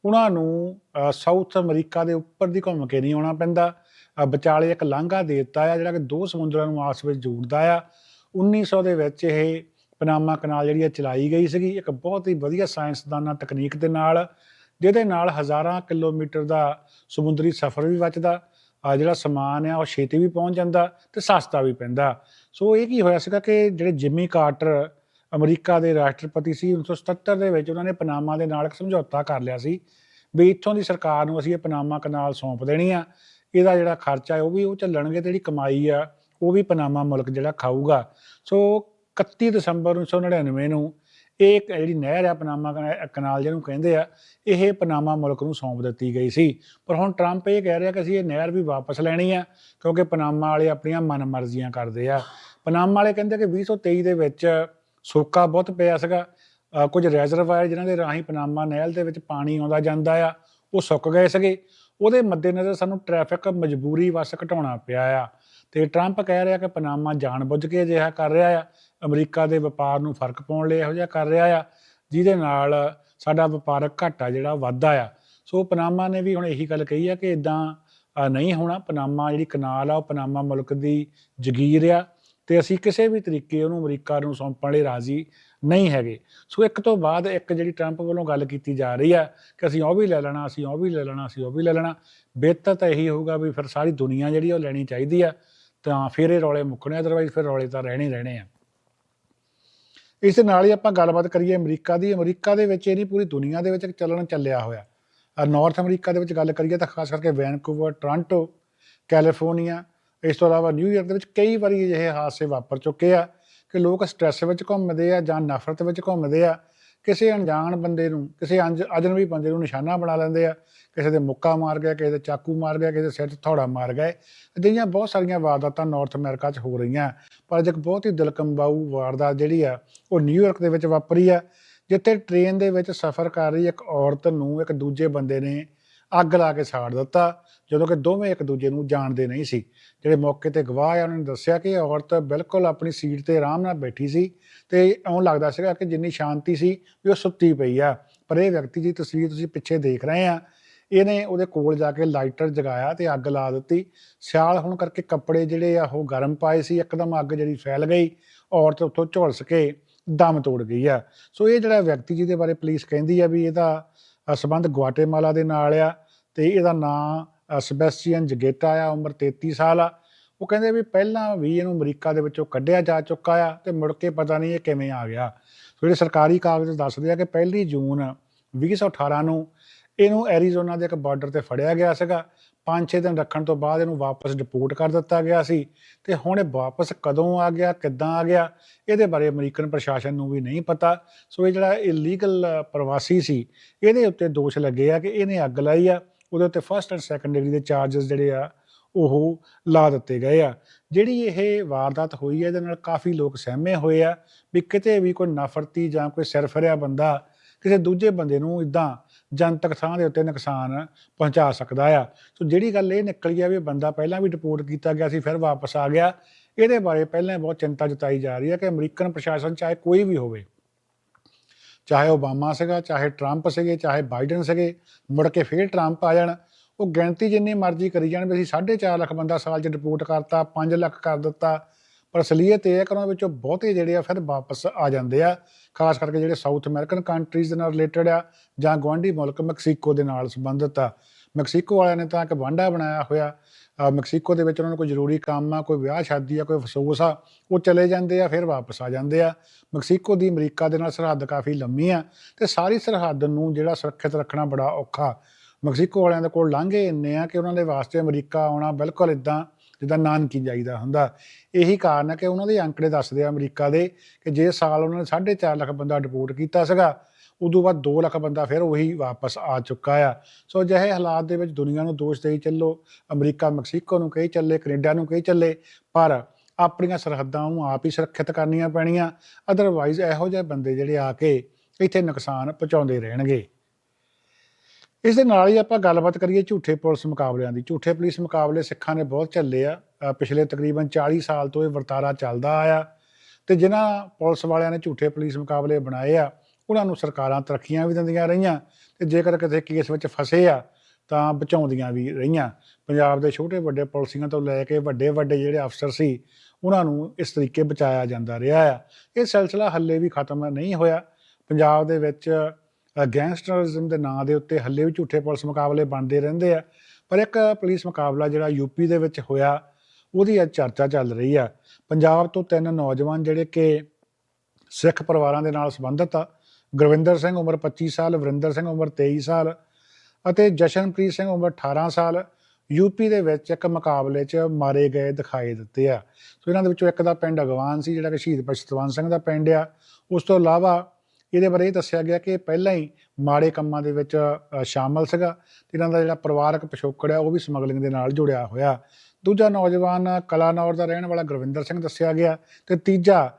ਉਹਨਾਂ ਨੂੰ ਸਾਊਥ ਅਮਰੀਕਾ ਦੇ ਉੱਪਰ ਦੀ ਘੁੰਮ ਕੇ ਨਹੀਂ ਆਉਣਾ ਪੈਂਦਾ। ਵਿਚਾਲੇ ਇੱਕ ਲਾਂਘਾ ਦੇ ਦਿੱਤਾ ਆ, ਜਿਹੜਾ ਕਿ ਦੋ ਸਮੁੰਦਰਾਂ ਨੂੰ ਆਪਸ ਵਿੱਚ ਜੋੜਦਾ ਆ। 1900 ਦੇ ਵਿੱਚ ਇਹ ਪਨਾਮਾ ਕਨਾਲ ਜਿਹੜੀ ਆ ਚਲਾਈ ਗਈ ਸੀਗੀ, ਇੱਕ ਬਹੁਤ ਹੀ ਵਧੀਆ ਸਾਇੰਸਦਾਨਾਂ ਤਕਨੀਕ ਦੇ ਨਾਲ। ਜਿਹਦੇ ਨਾਲ ਹਜ਼ਾਰਾਂ ਕਿਲੋਮੀਟਰ ਦਾ ਸਮੁੰਦਰੀ ਸਫ਼ਰ ਵੀ ਬਚਦਾ ਆ ਜਿਹੜਾ ਸਮਾਨ ਆ ਉਹ ਛੇਤੀ ਵੀ ਪਹੁੰਚ ਜਾਂਦਾ ਤੇ ਸਸਤਾ ਵੀ ਪੈਂਦਾ। ਸੋ ਇਹ ਕੀ ਹੋਇਆ ਸੀਗਾ ਕਿ ਜਿਹੜੇ ਜਿਮੀ ਕਾਰਟਰ ਅਮਰੀਕਾ ਦੇ ਰਾਸ਼ਟਰਪਤੀ ਸੀ 1977 ਦੇ ਵਿੱਚ ਉਹਨਾਂ ਨੇ ਪਨਾਮਾ ਦੇ ਨਾਲ ਇੱਕ ਸਮਝੌਤਾ ਕਰ ਲਿਆ ਸੀ ਵੀ ਇੱਥੋਂ ਦੀ ਸਰਕਾਰ ਨੂੰ ਅਸੀਂ ਇਹ ਪਨਾਮਾ ਕਨਾਲ ਸੌਂਪ ਦੇਣੀ ਆ, ਇਹਦਾ ਜਿਹੜਾ ਖਰਚਾ ਹੈ ਉਹ ਵੀ ਉਹ ਚੱਲਣਗੇ ਤੇ ਜਿਹੜੀ ਕਮਾਈ ਆ, ਉਹ ਵੀ ਪਨਾਮਾ ਮੁਲਕ ਜਿਹੜਾ ਖਾਊਗਾ। ਸੋ 31 ਦਸੰਬਰ 1999 ਨੂੰ ਇਹ ਇੱਕ ਜਿਹੜੀ ਨਹਿਰ ਆ ਪਨਾਮਾ ਕਨਾ- ਕਨਾਲ ਜਿਹਨੂੰ ਕਹਿੰਦੇ ਆ, ਇਹ ਪਨਾਮਾ ਮੁਲਕ ਨੂੰ ਸੌਂਪ ਦਿੱਤੀ ਗਈ ਸੀ। ਪਰ ਹੁਣ ਟਰੰਪ ਇਹ ਕਹਿ ਰਿਹਾ ਕਿ ਅਸੀਂ ਇਹ ਨਹਿਰ ਵੀ ਵਾਪਸ ਲੈਣੀ ਆ, ਕਿਉਂਕਿ ਪਨਾਮਾ ਵਾਲੇ ਆਪਣੀਆਂ ਮਨਮਰਜ਼ੀਆਂ ਕਰਦੇ ਆ। ਪਨਾਮਾ ਵਾਲੇ ਕਹਿੰਦੇ ਕਿ 2023 ਦੇ ਵਿੱਚ ਸੋਕਾ ਬਹੁਤ ਪਿਆ ਸੀਗਾ। ਕੁਝ ਰੈਜ਼ਰਵਾਇਰ ਜਿਨ੍ਹਾਂ ਦੇ ਰਾਹੀਂ ਪਨਾਮਾ ਨਹਿਰ ਦੇ ਵਿੱਚ ਪਾਣੀ ਆਉਂਦਾ ਜਾਂਦਾ ਆ, ਉਹ ਸੁੱਕ ਗਏ ਸੀਗੇ। ਉਹਦੇ ਮੱਦੇਨਜ਼ਰ ਸਾਨੂੰ ਟ੍ਰੈਫਿਕ ਮਜਬੂਰੀ ਵਸ ਘਟਾਉਣਾ ਪਿਆ ਆ। ਤੇ ਟਰੰਪ ਕਹਿ ਰਿਹਾ ਕਿ ਪਨਾਮਾ ਜਾਣਬੁੱਝ ਕੇ ਅਜਿਹਾ ਕਰ ਰਿਹਾ ਆ ਅਮਰੀਕਾ ਦੇ ਵਪਾਰ ਨੂੰ ਫ਼ਰਕ ਪਾਉਣ ਲਈ ਇਹੋ ਜਿਹਾ ਕਰ ਰਿਹਾ ਆ, ਜਿਹਦੇ ਨਾਲ ਸਾਡਾ ਵਪਾਰਕ ਘਾਟਾ ਜਿਹੜਾ ਵਾਧਾ ਆ। ਸੋ ਪਨਾਮਾ ਨੇ ਵੀ ਹੁਣ ਇਹੀ ਗੱਲ ਕਹੀ ਆ ਕਿ ਇਦਾਂ ਨਹੀਂ ਹੋਣਾ। ਪਨਾਮਾ ਜਿਹੜੀ ਕਨਾਲ ਆ, ਉਹ ਪਨਾਮਾ ਮੁਲਕ ਦੀ ਜ਼ਗੀਰ ਆ ਤੇ ਅਸੀਂ ਕਿਸੇ ਵੀ ਤਰੀਕੇ ਉਹਨੂੰ ਅਮਰੀਕਾ ਨੂੰ ਸੌਂਪਣ ਲਈ ਰਾਜ਼ੀ ਨਹੀਂ ਹੈਗੇ। ਸੋ ਇੱਕ ਤੋਂ ਬਾਅਦ ਇੱਕ ਜਿਹੜੀ ਟਰੰਪ ਵੱਲੋਂ ਗੱਲ ਕੀਤੀ ਜਾ ਰਹੀ ਆ ਕਿ ਅਸੀਂ ਉਹ ਵੀ ਲੈ ਲੈਣਾ, ਅਸੀਂ ਉਹ ਵੀ ਲੈ ਲੈਣਾ, ਅਸੀਂ ਉਹ ਵੀ ਲੈ ਲੈਣਾ, ਬਿਹਤਰ ਤਾਂ ਇਹੀ ਹੋਊਗਾ ਵੀ ਫਿਰ ਸਾਰੀ ਦੁਨੀਆ ਜਿਹੜੀ ਉਹ ਲੈਣੀ ਚਾਹੀਦੀ ਆ, ਤਾਂ ਫਿਰ ਇਹ ਰੌਲੇ ਮੁੱਕਣੇ ਅਦਰਵਾਈਜ਼ ਫਿਰ ਰੌਲੇ ਤਾਂ ਰਹਿਣੇ ਰਹਿਣੇ ਆ। ਇਸ ਦੇ ਨਾਲ ਹੀ ਆਪਾਂ ਗੱਲਬਾਤ ਕਰੀਏ ਅਮਰੀਕਾ ਦੀ। ਅਮਰੀਕਾ ਦੇ ਵਿੱਚ ਇਹ ਨਹੀਂ ਪੂਰੀ ਦੁਨੀਆ ਦੇ ਵਿੱਚ ਇੱਕ ਚੱਲਣ ਚੱਲਿਆ ਹੋਇਆ। ਆ ਨਾਰਥ ਅਮਰੀਕਾ ਦੇ ਵਿੱਚ ਗੱਲ ਕਰੀਏ ਤਾਂ ਖਾਸ ਕਰਕੇ ਵੈਨਕੂਵਰ ਟੋਰਾਂਟੋ ਕੈਲੀਫੋਰਨੀਆ ਇਸ ਤੋਂ ਇਲਾਵਾ ਨਿਊਯਾਰਕ ਦੇ ਵਿੱਚ ਕਈ ਵਾਰੀ ਅਜਿਹੇ ਹਾਦਸੇ ਵਾਪਰ ਚੁੱਕੇ ਆ ਕਿ ਲੋਕ ਸਟ੍ਰੈਸ ਵਿੱਚ ਘੁੰਮਦੇ ਆ ਜਾਂ ਨਫ਼ਰਤ ਵਿੱਚ ਘੁੰਮਦੇ ਆ। ਕਿਸੇ ਅਣਜਾਣ ਬੰਦੇ ਨੂੰ, ਕਿਸੇ ਅੰਜ- ਅਜਨਬੀ ਬੰਦੇ ਨੂੰ ਨਿਸ਼ਾਨਾ ਬਣਾ ਲੈਂਦੇ ਆ, ਕਿਸੇ ਦੇ ਮੁੱਕਾ ਮਾਰ ਗਿਆ, ਕਿਸੇ ਦੇ ਚਾਕੂ ਮਾਰ ਗਿਆ, ਕਿਸੇ ਦੇ ਸਿਰ 'ਚ ਥੋੜਾ ਮਾਰ ਗਏ ਅਜਿਹੀਆਂ ਬਹੁਤ ਸਾਰੀਆਂ ਵਾਰਦਾਤਾਂ ਨਾਰਥ ਅਮਰੀਕਾ 'ਚ ਹੋ ਰਹੀਆਂ। ਪਰ ਅੱਜ ਇੱਕ ਬਹੁਤ ਹੀ ਦਿਲਕੰਬਾਊ ਵਾਰਦਾਤ ਜਿਹੜੀ ਆ, ਉਹ ਨਿਊਯਾਰਕ ਦੇ ਵਿੱਚ ਵਾਪਰੀ ਆ, ਜਿੱਥੇ ਟ੍ਰੇਨ ਦੇ ਵਿੱਚ ਸਫ਼ਰ ਕਰ ਰਹੀ ਇੱਕ ਔਰਤ ਨੂੰ ਇੱਕ ਦੂਜੇ ਬੰਦੇ ਨੇ ਅੱਗ ਲਾ ਕੇ ਸਾੜ ਦਿੱਤਾ ਜਦੋਂ ਕਿ ਦੋਵੇਂ ਇੱਕ ਦੂਜੇ ਨੂੰ ਜਾਣਦੇ ਨਹੀਂ ਸੀ। ਜਿਹੜੇ ਮੌਕੇ ਤੇ ਗਵਾਹ ਆ ਉਹਨਾਂ ਨੇ ਦੱਸਿਆ ਕਿ ਔਰਤ ਬਿਲਕੁਲ ਆਪਣੀ ਸੀਟ ਤੇ ਆਰਾਮ ਨਾਲ ਬੈਠੀ ਸੀ ਤੇ ਇਉਂ ਲੱਗਦਾ ਸੀਗਾ ਕਿ ਜਿੰਨੀ ਸ਼ਾਂਤੀ ਸੀ ਵੀ ਉਹ ਸੁੱਤੀ ਪਈ ਆ। ਪਰ ਇਹ ਵਿਅਕਤੀ ਦੀ ਤਸਵੀਰ ਤੁਸੀਂ ਪਿੱਛੇ ਦੇਖ ਰਹੇ ਆ। ਇਹਨੇ ਉਹਦੇ ਕੋਲ ਜਾ ਕੇ ਲਾਈਟਰ ਜਗਾਇਆ ਤੇ ਅੱਗ ਲਾ ਦਿੱਤੀ। ਸਿਆਲ ਹੋਣ ਕਰਕੇ ਕੱਪੜੇ ਜਿਹੜੇ ਆ ਉਹ ਗਰਮ ਪਾਏ ਸੀ। ਇੱਕਦਮ ਅੱਗ ਜਿਹੜੀ ਫੈਲ ਗਈ। ਔਰਤ ਉੱਥੋਂ ਝੁਲਸ ਕੇ ਦਮ ਤੋੜ ਗਈ ਆ। ਸੋ ਇਹ ਜਿਹੜਾ ਵਿਅਕਤੀ ਜਿਹਦੇ ਬਾਰੇ ਪੁਲਿਸ ਕਹਿੰਦੀ ਆ ਵੀ ਇਹਦਾ ਅ, ਸੰਬੰਧ ਗੁਆਟੇਮਾਲਾ ਦੇ ਨਾਲ ਆ ਤੇ ਇਹਦਾ ਨਾਂ ਸਬੈਸਟੀਅਨ ਜਗੇਟਾ ਆ, ਉਮਰ 33 ਸਾਲ ਆ। ਉਹ ਕਹਿੰਦੇ ਵੀ ਪਹਿਲਾਂ ਵੀ ਇਹਨੂੰ ਅਮਰੀਕਾ ਦੇ ਵਿੱਚੋਂ ਕੱਢਿਆ ਜਾ ਚੁੱਕਾ ਆ ਤੇ ਮੁੜ ਕੇ ਪਤਾ ਨਹੀਂ ਇਹ ਕਿਵੇਂ ਆ ਗਿਆ। ਸੋ ਜਿਹੜੇ ਸਰਕਾਰੀ ਕਾਗਜ਼ ਦੱਸਦੇ ਆ ਕਿ ਪਹਿਲੀ ਜੂਨ 2018 ਨੂੰ ਇਹਨੂੰ ਐਰੀਜ਼ੋਨਾ ਦੇ ਇੱਕ ਬਾਰਡਰ ਤੇ ਫੜਿਆ ਗਿਆ ਸੀਗਾ। 5-6 ਦਿਨ ਰੱਖਣ ਤੋਂ ਬਾਅਦ ਇਹਨੂੰ ਵਾਪਸ ਡਿਪੋਰਟ ਕਰ ਦਿੱਤਾ ਗਿਆ ਸੀ ਤੇ ਹੁਣ ਇਹ ਵਾਪਸ ਕਦੋਂ ਆ ਗਿਆ, ਕਿੱਦਾਂ ਆ ਗਿਆ, ਇਹਦੇ ਬਾਰੇ ਅਮਰੀਕਨ ਪ੍ਰਸ਼ਾਸਨ ਨੂੰ ਵੀ ਨਹੀਂ ਪਤਾ। ਸੋ ਇਹ ਜਿਹੜਾ ਇਲੀਗਲ ਪ੍ਰਵਾਸੀ ਸੀ, ਇਹਦੇ ਉੱਤੇ ਦੋਸ਼ ਲੱਗੇ ਆ ਕਿ ਇਹਨੇ ਅੱਗ ਲਾਈ ਆ। ਉਹਦੇ ਉੱਤੇ ਫਸਟ ਐਂਡ ਸੈਕੰਡ ਡਿਗਰੀ ਦੇ ਚਾਰजेस ਜਿਹੜੇ ਆ, ਉਹ ਲਾ ਦਿੱਤੇ ਗਏ ਆ। ਜਿਹੜੀ ਇਹ ਵਾਰਦਾਤ ਹੋਈ ਹੈ ਇਹਦੇ ਨਾਲ ਕਾਫੀ ਲੋਕ ਸਹਿਮੇ ਹੋਏ ਆ ਵੀ ਕਿਤੇ ਵੀ ਕੋਈ ਨਫ਼ਰਤੀ ਜਾਂ ਕੋਈ ਸਿਰਫਰਿਆ ਬੰਦਾ ਕਿਸੇ ਦੂਜੇ ਬੰਦੇ ਨੂੰ ਇਦਾਂ ਜਨਤਕ ਥਾਂ ਦੇ ਉੱਤੇ ਨੁਕਸਾਨ ਪਹੁੰਚਾ ਸਕਦਾ ਆ। ਸੋ ਜਿਹੜੀ ਗੱਲ ਇਹ ਨਿਕਲੀ ਆ ਵੀ ਬੰਦਾ ਪਹਿਲਾਂ ਵੀ ਰਿਪੋਰਟ ਕੀਤਾ ਗਿਆ ਸੀ, ਫਿਰ ਵਾਪਸ ਆ ਗਿਆ, ਇਹਦੇ ਬਾਰੇ ਪਹਿਲਾਂ ਬਹੁਤ ਚਿੰਤਾ ਜਤਾਈ ਜਾ ਰਹੀ ਹੈ ਕਿ ਅਮਰੀਕਨ ਪ੍ਰਸ਼ਾਸਨ ਚਾਹੇ ਕੋਈ ਵੀ ਹੋਵੇ ਚਾਹੇ ਓਬਾਮਾ ਸੀਗਾ, ਚਾਹੇ ਟਰੰਪ ਸੀਗੇ, ਚਾਹੇ ਬਾਈਡਨ ਸੀਗੇ, ਮੁੜ ਕੇ ਫੇਰ ਟਰੰਪ ਆ ਜਾਣ। ਉਹ ਗਿਣਤੀ ਜਿੰਨੀ ਮਰਜ਼ੀ ਕਰੀ ਜਾਣ ਵੀ ਅਸੀਂ 4.5 ਲੱਖ ਬੰਦਾ ਸਾਲ 'ਚ ਰਿਪੋਰਟ ਕਰਤਾ 5 ਲੱਖ ਕਰ ਦਿੱਤਾ। ਪਰ ਅਸਲੀਅਤ ਇਹ ਹੈ ਕਿ ਉਹਨਾਂ ਵਿੱਚੋਂ ਬਹੁਤੇ ਜਿਹੜੇ ਆ ਫਿਰ ਵਾਪਸ ਆ ਜਾਂਦੇ ਆ। ਖਾਸ ਕਰਕੇ ਜਿਹੜੇ ਸਾਊਥ ਅਮਰੀਕਨ ਕੰਟਰੀਜ਼ ਦੇ ਨਾਲ ਰਿਲੇਟਡ ਆ ਜਾਂ ਗੁਆਂਢੀ ਮੁਲਕ ਮੈਕਸੀਕੋ ਦੇ ਨਾਲ ਸੰਬੰਧਿਤ ਆ। ਮੈਕਸੀਕੋ ਵਾਲਿਆਂ ਨੇ ਤਾਂ ਇੱਕ ਵਾਂਡਾ ਬਣਾਇਆ ਹੋਇਆ। ਮੈਕਸੀਕੋ ਦੇ ਵਿੱਚ ਉਹਨਾਂ ਨੂੰ ਕੋਈ ਜ਼ਰੂਰੀ ਕੰਮ ਆ, ਕੋਈ ਵਿਆਹ ਸ਼ਾਦੀ ਆ, ਕੋਈ ਅਫਸੋਸ ਆ, ਉਹ ਚਲੇ ਜਾਂਦੇ ਆ, ਫਿਰ ਵਾਪਸ ਆ ਜਾਂਦੇ ਆ। ਮੈਕਸੀਕੋ ਦੀ ਅਮਰੀਕਾ ਦੇ ਨਾਲ ਸਰਹੱਦ ਕਾਫੀ ਲੰਮੀ ਆ ਤੇ ਸਾਰੀ ਸਰਹੱਦ ਨੂੰ ਜਿਹੜਾ ਸੁਰੱਖਿਅਤ ਰੱਖਣਾ ਬੜਾ ਔਖਾ। ਮੈਕਸੀਕੋ ਵਾਲਿਆਂ ਦੇ ਕੋਲ ਲਾਂਘੇ ਇੰਨੇ ਆ ਕਿ ਉਹਨਾਂ ਦੇ ਵਾਸਤੇ ਅਮਰੀਕਾ ਆਉਣਾ ਬਿਲਕੁਲ ਇਦਾਂ ਜਿੱਦਾਂ ਨਾਨਕੀ ਜਾਈਦਾ ਹੁੰਦਾ। ਇਹੀ ਕਾਰਨ ਹੈ ਕਿ ਉਹਨਾਂ ਦੇ ਅੰਕੜੇ ਦੱਸਦੇ ਆ ਅਮਰੀਕਾ ਦੇ ਕਿ ਜੇ ਸਾਲ ਉਹਨਾਂ ਨੇ 4.5 ਲੱਖ ਬੰਦਾ ਡਿਪੋਰਟ ਕੀਤਾ ਸੀਗਾ ਉਦੋਂ ਬਾਅਦ 2 ਲੱਖ ਬੰਦਾ ਫਿਰ ਉਹੀ ਵਾਪਸ ਆ ਚੁੱਕਾ ਆ। ਸੋ ਅਜਿਹੇ ਹਾਲਾਤ ਦੇ ਵਿੱਚ ਦੁਨੀਆ ਨੂੰ ਦੋਸ਼ ਦੇਈ ਚੱਲੋ, ਅਮਰੀਕਾ, ਮੈਕਸੀਕੋ ਨੂੰ ਕਹੀ ਚੱਲੇ, ਕੈਨੇਡਾ ਨੂੰ ਕਹੀ ਚੱਲੇ, ਪਰ ਆਪਣੀਆਂ ਸਰਹੱਦਾਂ ਨੂੰ ਆਪ ਹੀ ਸੁਰੱਖਿਅਤ ਕਰਨੀਆਂ ਪੈਣੀਆਂ ਅਦਰਵਾਈਜ਼ ਇਹੋ ਜਿਹੇ ਬੰਦੇ ਜਿਹੜੇ ਆ ਕੇ ਇੱਥੇ ਨੁਕਸਾਨ ਪਹੁੰਚਾਉਂਦੇ ਰਹਿਣਗੇ। ਇਸ ਦੇ ਨਾਲ ਹੀ ਆਪਾਂ ਗੱਲਬਾਤ ਕਰੀਏ ਝੂਠੇ ਪੁਲਿਸ ਮੁਕਾਬਲਿਆਂ ਦੀ। ਝੂਠੇ ਪੁਲਿਸ ਮੁਕਾਬਲੇ ਸਿੱਖਾਂ ਨੇ ਬਹੁਤ ਚੱਲੇ ਆ। ਪਿਛਲੇ ਤਕਰੀਬਨ 40 ਸਾਲ ਤੋਂ ਇਹ ਵਰਤਾਰਾ ਚੱਲਦਾ ਆਇਆ। ਤੇ ਜਿਨ੍ਹਾਂ ਪੁਲਿਸ ਵਾਲਿਆਂ ਨੇ ਝੂਠੇ ਪੁਲਿਸ ਮੁਕਾਬਲੇ ਬਣਾਏ ਆ ਉਹਨਾਂ ਨੂੰ ਸਰਕਾਰਾਂ ਤਰੱਕੀਆਂ ਵੀ ਦਿੰਦੀਆਂ ਰਹੀਆਂ ਤੇ ਜੇਕਰ ਕਿਸੇ ਕੇਸ ਵਿੱਚ ਫਸੇ ਆ, ਤਾਂ ਬਚਾਉਂਦੀਆਂ ਵੀ ਰਹੀਆਂ। ਪੰਜਾਬ ਦੇ ਛੋਟੇ ਵੱਡੇ ਪੁਲਿਸੀਆਂ ਤੋਂ ਲੈ ਕੇ ਵੱਡੇ ਵੱਡੇ ਜਿਹੜੇ ਅਫਸਰ ਸੀ, ਉਹਨਾਂ ਨੂੰ ਇਸ ਤਰੀਕੇ ਬਚਾਇਆ ਜਾਂਦਾ ਰਿਹਾ ਆ। ਇਹ ਸਿਲਸਿਲਾ ਹੱਲੇ ਵੀ ਖਤਮ ਨਹੀਂ ਹੋਇਆ। ਪੰਜਾਬ ਦੇ ਵਿੱਚ ਗੈਂਗਸਟਰਿਜ਼ਮ ਦੇ ਨਾਂ ਦੇ ਉੱਤੇ ਹੱਲੇ ਵੀ ਝੂਠੇ ਪੁਲਿਸ ਮੁਕਾਬਲੇ ਬਣਦੇ ਰਹਿੰਦੇ ਆ। ਪਰ ਇੱਕ ਪੁਲਿਸ ਮੁਕਾਬਲਾ ਜਿਹੜਾ ਯੂਪੀ ਦੇ ਵਿੱਚ ਹੋਇਆ, ਉਹਦੀ ਅੱਜ ਚਰਚਾ ਚੱਲ ਰਹੀ ਆ। ਪੰਜਾਬ ਤੋਂ ਤਿੰਨ ਨੌਜਵਾਨ ਜਿਹੜੇ ਕਿ ਸਿੱਖ ਪਰਿਵਾਰਾਂ ਦੇ ਨਾਲ ਸੰਬੰਧਿਤ ਆ ਗੁਰਵਿੰਦਰ ਸਿੰਘ ਉਮਰ 25 ਸਾਲ ਵਰਿੰਦਰ ਸਿੰਘ ਉਮਰ 23 ਸਾਲ ਅਤੇ ਜਸ਼ਨਪ੍ਰੀਤ ਸਿੰਘ ਉਮਰ 18 ਸਾਲ ਯੂਪੀ ਦੇ ਵਿੱਚ ਇੱਕ ਮੁਕਾਬਲੇ 'ਚ ਮਾਰੇ ਗਏ ਦਿਖਾਈ ਦਿੱਤੇ ਆ। ਸੋ ਇਹਨਾਂ ਦੇ ਵਿੱਚੋਂ ਇੱਕ ਦਾ ਪਿੰਡ ਅਗਵਾਨ ਸੀ ਜਿਹੜਾ ਕਿ ਸ਼ਹੀਦ ਪਛਤਵੰਤ ਸਿੰਘ ਦਾ ਪਿੰਡ ਆ। ਉਸ ਤੋਂ ਇਲਾਵਾ ਇਹਦੇ ਬਾਰੇ ਇਹ ਦੱਸਿਆ ਗਿਆ ਕਿ ਪਹਿਲਾਂ ਹੀ ਮਾੜੇ ਕੰਮਾਂ ਦੇ ਵਿੱਚ ਅ, ਸ਼ਾਮਲ ਸੀਗਾ ਤੇ ਇਹਨਾਂ ਦਾ ਜਿਹੜਾ ਪਰਿਵਾਰਕ ਪਿਛੋਕੜ ਹੈ ਉਹ ਵੀ ਸਮਗਲਿੰਗ ਦੇ ਨਾਲ ਜੁੜਿਆ ਹੋਇਆ। ਦੂਜਾ ਨੌਜਵਾਨ ਕਲਾਨੌਰ ਦਾ ਰਹਿਣ ਵਾਲਾ ਗੁਰਵਿੰਦਰ ਸਿੰਘ ਦੱਸਿਆ ਗਿਆ ਤੇ ਤੀਜਾ